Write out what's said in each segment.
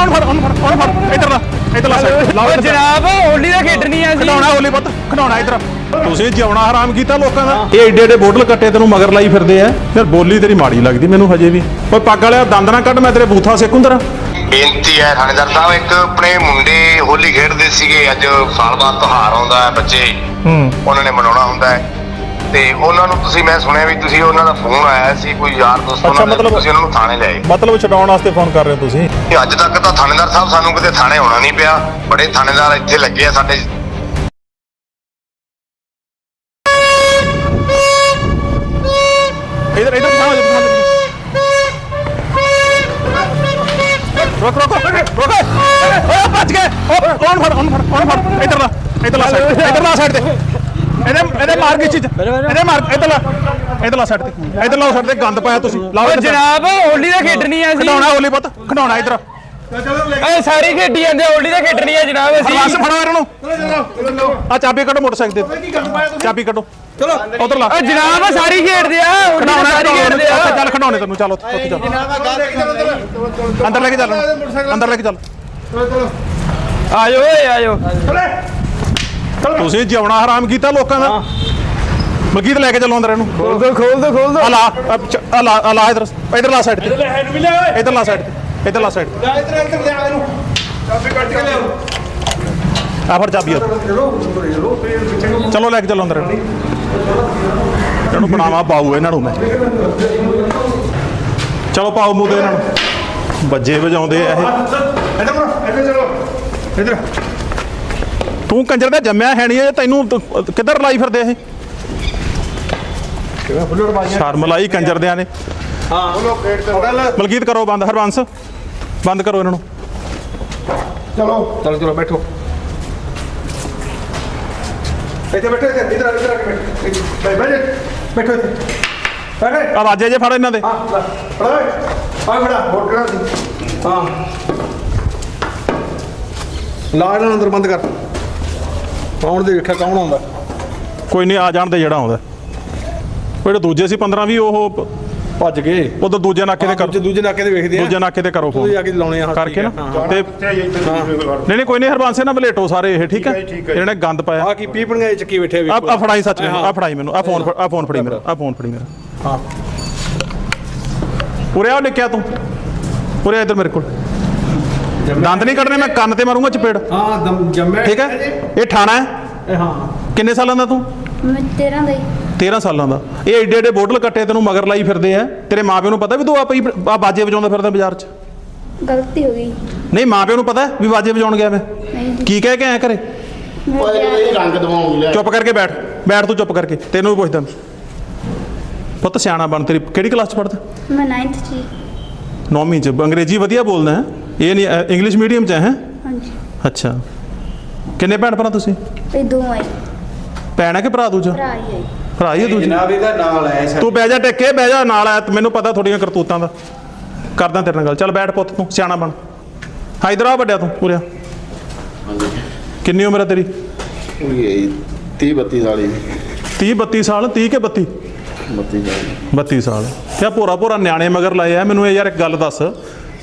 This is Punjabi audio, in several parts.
ਉਹਨੂੰ ਫੜ ਉਹਨੂੰ ਫੜ ਉਹਨੂੰ ਫੜ। ਇੱਧਰ ਲਾ ਇੱਧਰ ਲਾ side, ਲਾਓ ਓ ਇੱਧਰ। ਜਨਾਬ ਹੋਲੀ ਦਾ ਖੇਡਣੀ ਆ ਸੀ ਖਡਾਉਣਾ ਹੋਲੀ ਪੁੱਤ ਖਡਾਉਣਾ ਇੱਧਰ। ਤੁਸੀਂ ਜਿਉਣਾ ਹਰਾਮ ਕੀਤਾ ਲੋਕਾਂ ਦਾ। ਇਹ ਏਡੇ ਏਡੇ ਬੋਟਲ ਕੱਟੇ ਤੈਨੂੰ ਮਗਰ ਲਾਈ ਫਿਰਦੇ ਆ। ਫਿਰ ਬੋਲੀ ਤੇਰੀ ਮਾੜੀ ਲੱਗਦੀ ਮੈਨੂੰ ਹਜੇ ਵੀ। ਓਏ ਪੱਗ ਵਾਲਿਆ ਦੰਦ ਨਾ ਕੱਢ ਮੈਂ ਤੇਰੇ ਬੂਥਾ ਸੇਕੁੰਦਰ ਬੇਨਤੀ ਹੈ ਥਾਣੇਦਾਰ ਸਾਹਿਬ ਇੱਕ ਆਪਣੇ ਮੁੰਡੇ ਹੋਲੀ ਖੇਡਦੇ ਸੀਗੇ। ਅੱਜ ਸਾਲ ਬਾਅਦ ਤਿਉਹਾਰ ਆਉਂਦਾ ਹੈ ਬੱਚੇ। ਹੂੰ। ਉਹਨਾਂ ਨੇ ਮਨਾਉਣਾ ਹੁੰਦਾ ਹੈ। ਤੇ ਉਹਨਾਂ ਨੂੰ ਤੁਸੀਂ ਮੈਂ ਸੁਣਿਆ ਵੀ ਤੁਸੀਂ ਉਹਨਾਂ ਦਾ ਫੋਨ ਆਇਆ ਸੀ ਕੋਈ ਯਾਰ ਦੋਸਤ ਅੱਛਾ, ਉਹਨਾਂ ਦਾ ਮਤਲਬ- ਤੁਸੀਂ ਉਹਨਾਂ ਨੂੰ ਥਾਣੇ ਲਿਆਏ ਮਤਲਬ ਛਡਾਉਣ ਵਾਸਤੇ ਫੋਨ ਕਰ ਰਹੇ ਹੋ ਤੁਸੀਂ ਤੇ ਅੱਜ ਤੱਕ ਤਾਂ ਥਾਣੇਦਾਰ ਸਾਹਿਬ ਸਾਨੂੰ ਕਿਤੇ ਥਾਣੇ ਆਉਣਾ ਨਹੀਂ ਪਿਆ ਬੜੇ ਥਾਣੇਦਾਰ ਇੱਥੇ ਲੱਗੇ ਆ ਸਾਡੇ ਇਧਰ ਇਧਰ ਬਿਠਾ ਜਾ ਰੋਕ ਰੋਕ ਰੋਕ ਰੋਕ ਓਏ ਭੱਜ ਗਏ ਓ ਕੌਣ ਫੜ ਉਹਨੂੰ ਫੜ ਉਹਨੂੰ ਫੜ ਇਧਰ ਲਾ ਇਧਰ ਲਾ ਸਾਈਡ ਇਧਰ ਲਾ ਸਾਈਡ ਤੇ ਇਹਦੇ ਇਹਦੇ ਮਾਰ ਕੇ ਚੀਜ਼ ਇਹਦੇ ਮਾਰ ਇਧਰ ਲਾ। ਇਧਰ ਲਾ ਸਾਈਡ ਤੇ। ਇਧਰ ਲਾ ਸਾਈਡ ਤੇ ਗੰਦ ਪਾਇਆ ਤੁਸੀਂ। ਲਾਓ। ਜਨਾਬ ਹੋਲੀ ਦਾ ਖੇਡਣੀ ਆ ਸੀ ਖਡਾਉਣਾ ਹੋਲੀ ਪੁੱਤ ਖਡਾਉਣਾ ਇਧਰ। ਏ ਸਾਰੇ ਖੇਡੀ ਜਾਂਦੇ ਹੋਲੀ ਦਾ ਖੇਡਣੀ ਆ ਜਨਾਬ ਅਸੀਂ। ਫੜੋ ਇਹਨਾਂ ਨੂੰ। ਆ ਚਾਬੀ ਕੱਢੋ ਮੋਟਰਸਾਈਕਲ ਤੇ। ਚਾਬੀ ਕੱਢੋ। ਚਲੋ। ਉਧਰ ਲਾ। ਓ ਜਨਾਬ ਸਾਰੀ ਖੇਡਦੇ ਆ। ਦਾ ਖਡਾਉਣਾ ਸਾਰੀ ਖੇਡਦੇ ਆ। ਚੱਲ ਖਡਾਉਣੇ ਤੈਨੂੰ। ਚੱਲ ਉੱਥੇ ਚੱਲ। ਅੰਦਰ ਲੈ ਕੇ ਚੱਲ। ਅੰਦਰ ਲੈ ਕੇ ਚੱਲ। ਆਜੋ ਓਏ ਆਜੋ। ਤੁਸੀਂ ਜਿਉਣਾ ਹਰਾਮ ਕੀਤਾ ਲੋਕਾਂ ਦਾ। ਮਲਕੀਤ ਲੈ ਕੇ ਚੱਲੋ ਅੰਦਰ ਇਹਨੂੰ। ਖੋਲ ਦੋ ਖੋਲ ਦੋ ਖੋਲ ਦੋ। ਆ ਲਾ ਆ ਚ- ਆ ਲਾ ਆ ਲਾ ਇਧਰ ਇਧਰ ਲਾ ਸਾਈਡ ਤੇ ਇਧਰ ਲਾ ਸਾਈਡ ਤੇ ਇਧਰ ਲਾ ਸਾਈਡ ਤੇ ਆ ਫੜ ਚਾਬੀ ਉੱਥੇ। ਚਲੋ ਲੈ ਕੇ ਚੱਲੋ ਅੰਦਰ ਇਹਨੂੰ। ਬਣਾਵਾ ਪਾਉ ਇਹਨਾਂ ਨੂੰ ਮੈਂ। ਚਲੋ ਪਾਓ ਮੂੰਹ ਤੇ ਇਹਨਾਂ ਨੂੰ। ਬੱਜੇ ਵਜਾਉਂਦੇ ਆ ਇਹ। ਤੂੰ ਕੰਜਰ ਦਾ ਜੰਮਿਆ ਹੈ ਨਹੀਂ ਇਹ ਤੈਨੂੰ ਤੂੰ ਕਿੱਧਰ ਲਾਈ ਫਿਰਦੇ ਇਹ? ਸ਼ਰਮ ਲਾਈ ਕੰਜਰ ਦਿਆਂ ਨੇ। ਹਾਂ ਮਲਕੀਤ ਕਰੋ ਬੰਦ ਹਰਬੰਸ। ਬੰਦ ਕਰੋ ਇਹਨਾਂ ਨੂੰ। ਚਲੋ। ਚਲੋ ਬੈਠੋ। ਇੱਥੇ ਬੈਠੋ ਇੱਥੇ ਇਧਰ ਇਧਰ ਆ ਕੇ ਬੈਠੋ ਬੈ ਬੈਠ ਬੈਠੋ ਇੱਥੇ। ਬੈਠੇ ਆਵਾਜ਼ੇ ਜੇ ਫੜ ਇਹਨਾਂ ਦੇ। ਹਾਂ ਲੈ ਫੜਾ ਓਏ। ਆ ਫੜਾ ਵੋਟ ਕਿਹੜਾ ਸੀ? ਹਾਂ। ਲਾ ਇਹਨਾਂ ਨੂੰ ਅੰਦਰ ਬੰਦ ਕਰ। ਆਉਣ ਦੇ ਵੇਖਿਆ ਕੌਣ ਆਉਂਦਾ? ਕੋਈ ਨਹੀਂ ਆ ਜਾਣ ਦੇ ਜਿਹੜਾ ਆਉਂਦਾ। ਉਹ ਜਿਹੜੇ ਦੂਜੇ ਸੀ 15 ਵੀ ਉਹ ਭੱਜ ਗਏ। ਉਧਰ ਦੂਜੇ ਨਾਕੇ ਤੇ ਕਰੋ। ਦੂਜੇ ਨਾਕੇ ਤੇ ਵੇਖਦੇ ਆ। ਦੂਜੇ ਨਾਕੇ ਤੇ ਕਰੋ ਫੋਨ ਤੁਸੀਂ ਆ ਕੇ ਲਾਉਣੇ ਆ ਕਰਕੇ ਨਾ। ਤੇ ਨਹੀਂ ਨਹੀਂ ਕੋਈ ਨਹੀਂ ਹਰਬੰਸ ਇਹਨਾਂ ਬਲੇਟੋ ਸਾਰੇ ਇਹ ਠੀਕ ਹੈ ਇਹਨਾਂ ਨੇ ਗੰਦ ਪਾਇਆ। ਆ ਕੀ ਪੀਪਣੀਆਂ ਚੱਕੀ ਬੈਠੇ ਆ ਆ ਫੜਾਈ ਸੱਚ ਹਾਂ। ਆ ਫੜਾਈ ਮੈਨੂੰ ਆ ਫੋਨ ਆ ਫੋਨ ਫੜੀ ਮੇਰਾ ਆ ਫੋਨ ਫੜੀ ਮੇਰਾ। ਹਾਂ। ਉਰੇ ਆ ਨਿਕਿਆ ਤੂੰ। ਉਰੇ ਇੱਧਰ ਮੇਰੇ ਕੋਲ। ਦੰਦ ਨਹੀਂ ਕੱਢਣੇ ਮੈਂ ਕੰਨ ਤੇ ਮਾਰੂੰਗਾ ਚਪੇੜ। ਹਾਂ ਦਮ ਜੰਮੇ। ਠੀਕ ਹੈ? ਇਹ ਠਾਣਾ ਹੈ? ਇਹ ਹਾਂ। ਕਿੰਨੇ ਸਾਲਾਂ ਦਾ ਤੂੰ? ਮੈਂ 13 ਦਾ ਹੀ। 13 ਸਾਲਾਂ ਦਾ। ਇਹ ਏਡੇ ਏਡੇ ਬੋਟਲ ਕੱਟੇ ਤੈਨੂੰ ਮਗਰ ਲਾਈ ਫਿਰਦੇ ਆ। ਤੇਰੇ ਮਾਪਿਓ ਨੂੰ ਪਤਾ ਵੀ ਤੂੰ ਆ ਪਈ ਆ ਬਾਜੇ ਵਜਾਉਂਦਾ ਫਿਰਦਾ ਬਾਜ਼ਾਰ 'ਚ? ਗਲਤੀ ਹੋ ਗਈ। ਨਹੀਂ ਮਾਪਿਓ ਨੂੰ ਪਤਾ ਵੀ ਬਾਜੇ ਵਜਾਉਣ ਗਿਆ ਮੈਂ। ਕੀ ਕਹਿ ਕੇ ਆਇਆ ਘਰੇ? ਮੈਂ ਵਿਆਹ- ਰੰਗ ਦਵਾਉਂ ਲੈ ਚੁੱਪ ਕਰਕੇ ਬੈਠ। ਬੈਠ ਤੂੰ ਚੁੱਪ ਕਰਕੇ। ਤੈਨੂੰ ਵੀ ਪੁੱਛਦਾ ਮੈਂ। ਪੁੱਤ ਸਿਆਣਾ ਬਣ ਤੇਰੀ। ਕਿਹੜੀ ਕਲਾਸ 'ਚ ਪੜਦਾ ਮੈਂ 9th ਚ ਹੀ। ਨੌਵੀਂ 'ਚ। ਅੰਗਰੇਜ਼ੀ ਵਧੀਆ ਬੋਲਦਾ ਹੈ। ਇਹ ਨਹੀਂ ਇੰਗਲਿਸ਼ ਮੀਡੀਅਮ 'ਚ ਹੈ ਹੈਂ? ਹਾਂਜੀ। ਅੱਛਾ। ਕਿੰਨੇ ਭੈਣ ਭਰਾ ਤੁਸੀਂ? ਇਹ ਦੋ ਆਏ ਭੈਣ ਹੈ ਕਿ ਭਰਾ ਦੂਜਾ? ਭਰਾ ਹੀ ਆਏ ਭਰਾ ਹੀ ਹੈ ਦੂਜਾ? ਜਨਾਬ ਇਹਦਾ ਨਾਲ ਆਇਆ ਤੂੰ ਬਹਿ ਜਾ ਟਿੱਕੇ ਬਹਿ ਜਾ ਨਾਲ ਆ ਮੈਨੂੰ ਪਤਾ ਤੁਹਾਡੀਆਂ ਕਰਤੂਤਾਂ ਦਾ। ਕਰਦਾ ਤੇਰੇ ਨਾਲ ਗੱਲ। ਚੱਲ ਬੈਠ ਪੁੱਤ ਤੂੰ ਸਿਆਣਾ ਬਣ। ਹਾਂ ਇਧਰ ਆ ਵੱਡਿਆ ਤੂੰ ਉਰਿਆ ਕਿੰਨੀ ਉਮਰ ਹੈ ਤੇਰੀ? 30 32 ਸਾਲੀ 30 32 ਸਾਲ 30 ਕੇ 32 32 ਸਾਲੀ। 32 ਸਾਲ। ਕਿਆ ਭੋਰਾ ਭੋਰਾ ਨਿਆਣੇ ਮਗਰ ਲਾਏ ਆ ਮੈਨੂੰ ਇਹ ਯਾਰ ਇੱਕ ਗੱਲ ਦੱਸ।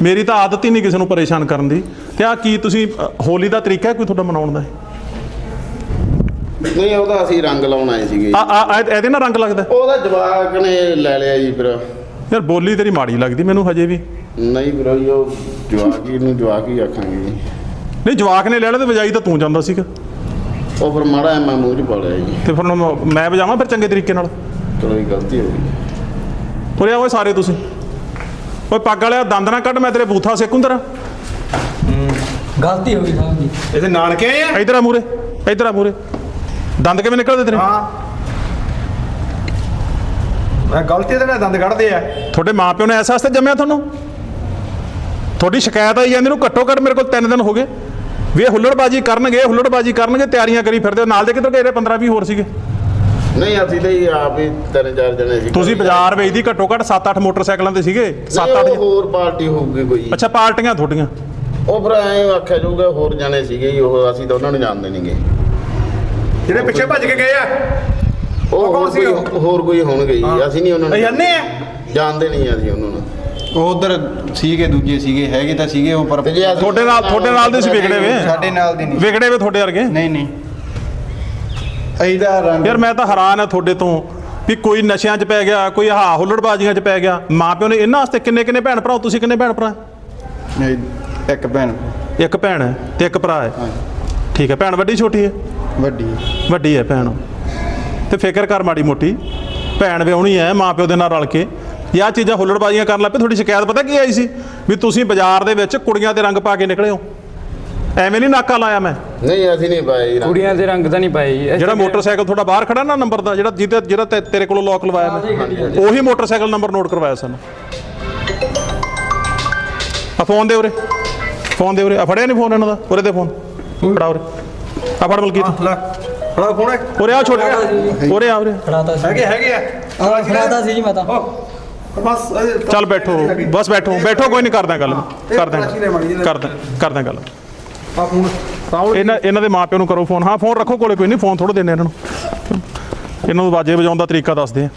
ਮੇਰੀ ਤਾਂ ਆਦਤ ਹੀ ਨਹੀਂ ਕਿਸੇ ਨੂੰ ਪਰੇਸ਼ਾਨ ਕਰਨ ਦੀ। ਤੇ ਆ ਕੀ ਤੁਸੀਂ ਹੋਲੀ ਦਾ ਤਰੀਕਾ ਕੋਈ ਤੁਹਾਡਾ ਮਨਾਉਣ ਦਾ? ਨਹੀਂ ਉਹਦਾ ਅਸੀਂ ਰੰਗ ਲਾਉਣ ਆਏ ਸੀਗੇ ਆ ਆ ਇਹਦੇ ਨਾਲ ਰੰਗ ਲੱਗਦਾ? ਉਹਦਾ ਜਵਾਕ ਨੇ ਲੈ ਲਿਆ ਜੀ ਫਿਰ। ਯਾਰ ਬੋਲੀ ਤੇਰੀ ਮਾੜੀ ਲੱਗਦੀ ਮੈਨੂੰ ਹਜੇ ਵੀ। ਨਹੀਂ ਫਿਰ ਉਹੀ ਜਵਾਕ ਹੀ ਨੂੰ ਜਵਾਕ ਹੀ ਆਖਾਂਗੇ ਜੀ। ਨਹੀਂ ਜਵਾਕ ਨੇ ਲੈ ਲਿਆ ਤੇ ਵਜਾਈ ਤਾਂ ਤੂੰ ਜਾਂਦਾ ਸੀਗਾ। ਉਹ ਫਿਰ ਮਾੜਾ ਐ ਮੈਂ ਮੂੰਹ 'ਚ ਪਾ ਲਿਆ ਜੀ। ਤੇ ਫਿਰ ਮੈਂ- ਵਜਾਵਾਂ ਫਿਰ ਚੰਗੇ ਤਰੀਕੇ ਨਾਲ? ਚਲੋ ਇਹ ਗਲਤੀ ਹੋ ਗਈ। ਉਰੇ ਆਓ ਸਾਰੇ ਤੁਸੀਂ। ਓਏ ਪੱਗ ਵਾਲਿਆ ਦੰਦ ਨਾ ਕੱਢ ਮੈਂ ਤੇਰੇ ਬੂਥਾ ਸੇਕੁੰਦਰ ਗਲਤੀ ਹੋ ਗਈ ਸਾਹਿਬ ਜੀ ਇਹਦੇ ਨਾਨਕੇ ਆਏ ਆ? ਇਧਰ ਆ ਮੂਰੇ ਇਧਰ ਆ ਮੂਰੇ ਦੰਦ ਕਿਵੇਂ ਨਿਕਲਦੇ ਤੇਰੇ? ਹਾਂ। ਮੈਂ ਗਲਤੀ ਦੇ ਨਾਲ ਦੰਦ ਕੱਢਦੇ ਆ। ਤੁਹਾਡੇ ਮਾਪਿਓ ਨੇ ਐਸਾ ਵਾਸਤੇ ਜੰਮਿਆ ਤੁਹਾਨੂੰ? ਤੁਹਾਡੀ ਸ਼ਿਕਾਇਤ ਆਈ ਜਾਂਦੀ ਨੂੰ ਘੱਟੋ ਘੱਟ ਮੇਰੇ ਕੋਲ 3 ਦਿਨ ਹੋ ਗਏ। ਵੀ ਇਹ ਹੁੱਲੜਬਾਜੀ ਕਰਨਗੇ ਹੁੱਲੜਬਾਜੀ ਕਰਨਗੇ ਤਿਆਰੀਆਂ ਕਰੀ ਫਿਰਦੇ ਹੋ। ਨਾਲ ਦੇ ਕਿੱਧਰ ਗਏ ਨੇ 15 20 ਹੋਰ ਸੀਗੇ। ਨਹੀਂ ਅਸੀਂ ਤਾਂ ਜੀ ਆਪ ਹੀ ਤਿੰਨ ਚਾਰ ਜਣੇ ਸੀ। ਤੁਸੀਂ ਬਾਜ਼ਾਰ ਵੇਚਦੀ ਘੱਟੋ ਘੱਟ 7-8 ਮੋਟਰਸਾਈਕਲਾਂ ਤੇ ਸੀਗੇ? ਨਹੀਂ, 7-8 ਉਹ ਹੋਰ ਪਾਰਟੀ ਹੋਊਗੀ ਕੋਈ। ਅੱਛਾ ਪਾਰਟੀਆਂ ਤੁਹਾਡੀਆਂ? ਉਹ ਫਿਰ ਐਂ ਆਖਿਆ ਜਾਊਗਾ ਹੋਰ ਜਣੇ ਸੀਗੇ ਜੀ ਉਹ ਅਸੀਂ ਤਾਂ ਉਹਨਾਂ ਨੂੰ ਜਾਣਦੇ ਨਹੀਂਗੇ ਜਿਹੜੇ ਪਿੱਛੇ ਭੱਜ ਕੇ ਗਏ ਆ? ਉਹ ਕੌਣ ਹੋਰ ਸੀ ਕੋਈ? ਹੋਰ ਕੋਈ ਹੋਣਗੇ ਜੀ ਅਸੀਂ ਨਹੀਂ ਉਹਨਾਂ ਅਸੀਂ ਨੂੰ ਅੰਨੇ ਆ? ਜਾਣਦੇ। ਨਹੀਂ ਅਸੀਂ ਉਹਨਾਂ ਨੂੰ। ਉਹ ਉਧਰ ਸੀਗੇ ਦੂਜੇ ਸੀਗੇ ਹੈਗੇ ਤਾਂ ਸੀਗੇ ਉਹ ਪਰ ਤੇ ਜੇ ਅਸੀਂ- ਤੁਹਾਡੇ ਨਾਲ ਤੁਹਾਡੇ ਨਾਲ ਦੇ ਸੀ ਵਿਗੜੇ ਵੇ? ਸਾਡੇ ਨਾਲ ਦੀ ਨਹੀਂ। ਵਿਗੜੇ ਵੇ ਤੁਹਾਡੇ ਵਰਗੇ? ਨਹੀਂ ਨਹੀਂ। ਤਾਂ ਰੰਗ ਯਾਰ ਮੈਂ ਤਾਂ ਹੈਰਾਨ ਆ ਤੁਹਾਡੇ ਤੋਂ ਵੀ ਕੋਈ ਨਸ਼ਿਆਂ 'ਚ ਪੈ ਗਿਆ ਕੋਈ ਹਾ ਹੁੱਲੜਬਾਜ਼ੀਆਂ 'ਚ ਪੈ ਗਿਆ। ਮਾਂ ਪਿਓ ਨੇ ਇਹਨਾਂ ਵਾਸਤੇ ਕਿੰਨੇ ਕਿੰਨੇ ਭੈਣ ਭਰਾ ਹੋ? ਤੁਸੀਂ ਕਿੰਨੇ ਭੈਣ ਭਰਾ? ਇੱਕ ਭੈਣ। ਇੱਕ ਭੈਣ ਹੈ ਤੇ ਇੱਕ ਭਰਾ ਹੈ। ਠੀਕ ਹੈ ਭੈਣ ਵੱਡੀ ਛੋਟੀ ਹੈ? ਵੱਡੀ ਵੱਡੀ ਹੈ ਭੈਣ। ਤੇ ਫਿਕਰ ਕਰ ਮਾੜੀ ਮੋਟੀ ਭੈਣ ਵਿਆਹੁਣੀ ਹੈ ਮਾਂ ਪਿਓ ਦੇ ਨਾਲ ਰਲ ਕੇ। ਇਹ ਆਹ ਚੀਜ਼ਾਂ ਹੁੱਲੜਬਾਜ਼ੀਆਂ ਕਰਨ ਲੱਗ ਪਏ ਤੁਹਾਡੀ ਸ਼ਿਕਾਇਤ ਪਤਾ ਕੀ ਆਈ ਸੀ? ਵੀ ਤੁਸੀਂ ਬਾਜ਼ਾਰ ਦੇ ਵਿੱਚ ਕੁੜੀਆਂ ਦੇ ਰੰਗ ਪਾ ਕੇ ਨਿਕਲੇ ਹੋ। ਐਵੇਂ ਨਹੀਂ ਨਾਕਾ ਲਾਇਆ ਮੈਂ। ਨਹੀਂ ਅਸੀਂ ਨਹੀਂ ਪਾਏ ਜੀ ਰੰਗ। ਕੁੜੀਆਂ ਦੇ ਰੰਗ ਤਾਂ ਨਹੀਂ ਪਾਏ ਜੀ। ਜਿਹੜਾ ਮੋਟਰਸਾਈਕਲ ਤੁਹਾਡਾ ਬਾਹਰ ਖੜਾ ਨਾ ਨੰਬਰ ਦਾ ਜਿਹੜਾ ਜਿਹਦੇ ਜਿਹੜਾ ਤੇ- ਤੇਰੇ ਕੋਲੋਂ ਲੋਕ ਲਵਾਇਆ ਮੈਂ। ਉਹੀ ਮੋਟਰਸਾਈਕਲ ਨੰਬਰ ਨੋਟ ਕਰਵਾਇਆ ਸਾਨੂੰ। ਆ ਫੋਨ ਦੇ ਉਰੇ। ਫੋਨ ਦੇ ਉਰੇ। ਆ ਫੜਿਆ ਨਹੀਂ ਫੋਨ ਇਹਨਾਂ ਦਾ? ਉਰੇ ਦੇ ਫੋਨ। ਫੜਾ ਉਰੇ। ਆ ਫੜ ਮਲਕੀਤ ਲੈ। ਫੜਾ ਫੋਨ ਹੈ ਉਰੇ ਆ ਛੋਟੇ ਉਰੇ ਆ ਉਰੇ। ਹੈਗੇ ਹੈਗੇ ਆ। ਆ ਫੜਾਤਾ ਸੀ ਜੀ ਮੈਂ ਤਾਂ। ਉਹ, ਬਸ ਅਜੇ- ਚੱਲ ਬੈਠੋ। ਬਸ ਬੈਠੋ। ਬੈਠੋ ਕੋਈ ਨਹੀਂ ਕਰਦਾ ਗੱਲ। ਕਰਦਾ। ਕਰਦਾ ਕਰਦਾ ਗੱਲ। ਆ ਫੋਨ। ਸਾਉ ਇਹਨਾਂ ਇਹਨਾਂ ਦੇ ਮਾਪਿਆਂ ਨੂੰ ਕਰੋ ਫੋਨ। ਹਾਂ, ਫੋਨ ਰੱਖੋ ਕੋਲੇ, ਕੋਈ ਨਹੀਂ, ਫੋਨ ਥੋੜਾ ਦੇਣੇ ਇਹਨਾਂ ਨੂੰ। ਇਹਨਾਂ ਨੂੰ ਬਾਜੇ ਵਜਾਉਣ ਦਾ ਤਰੀਕਾ ਦੱਸਦੇ ਆ।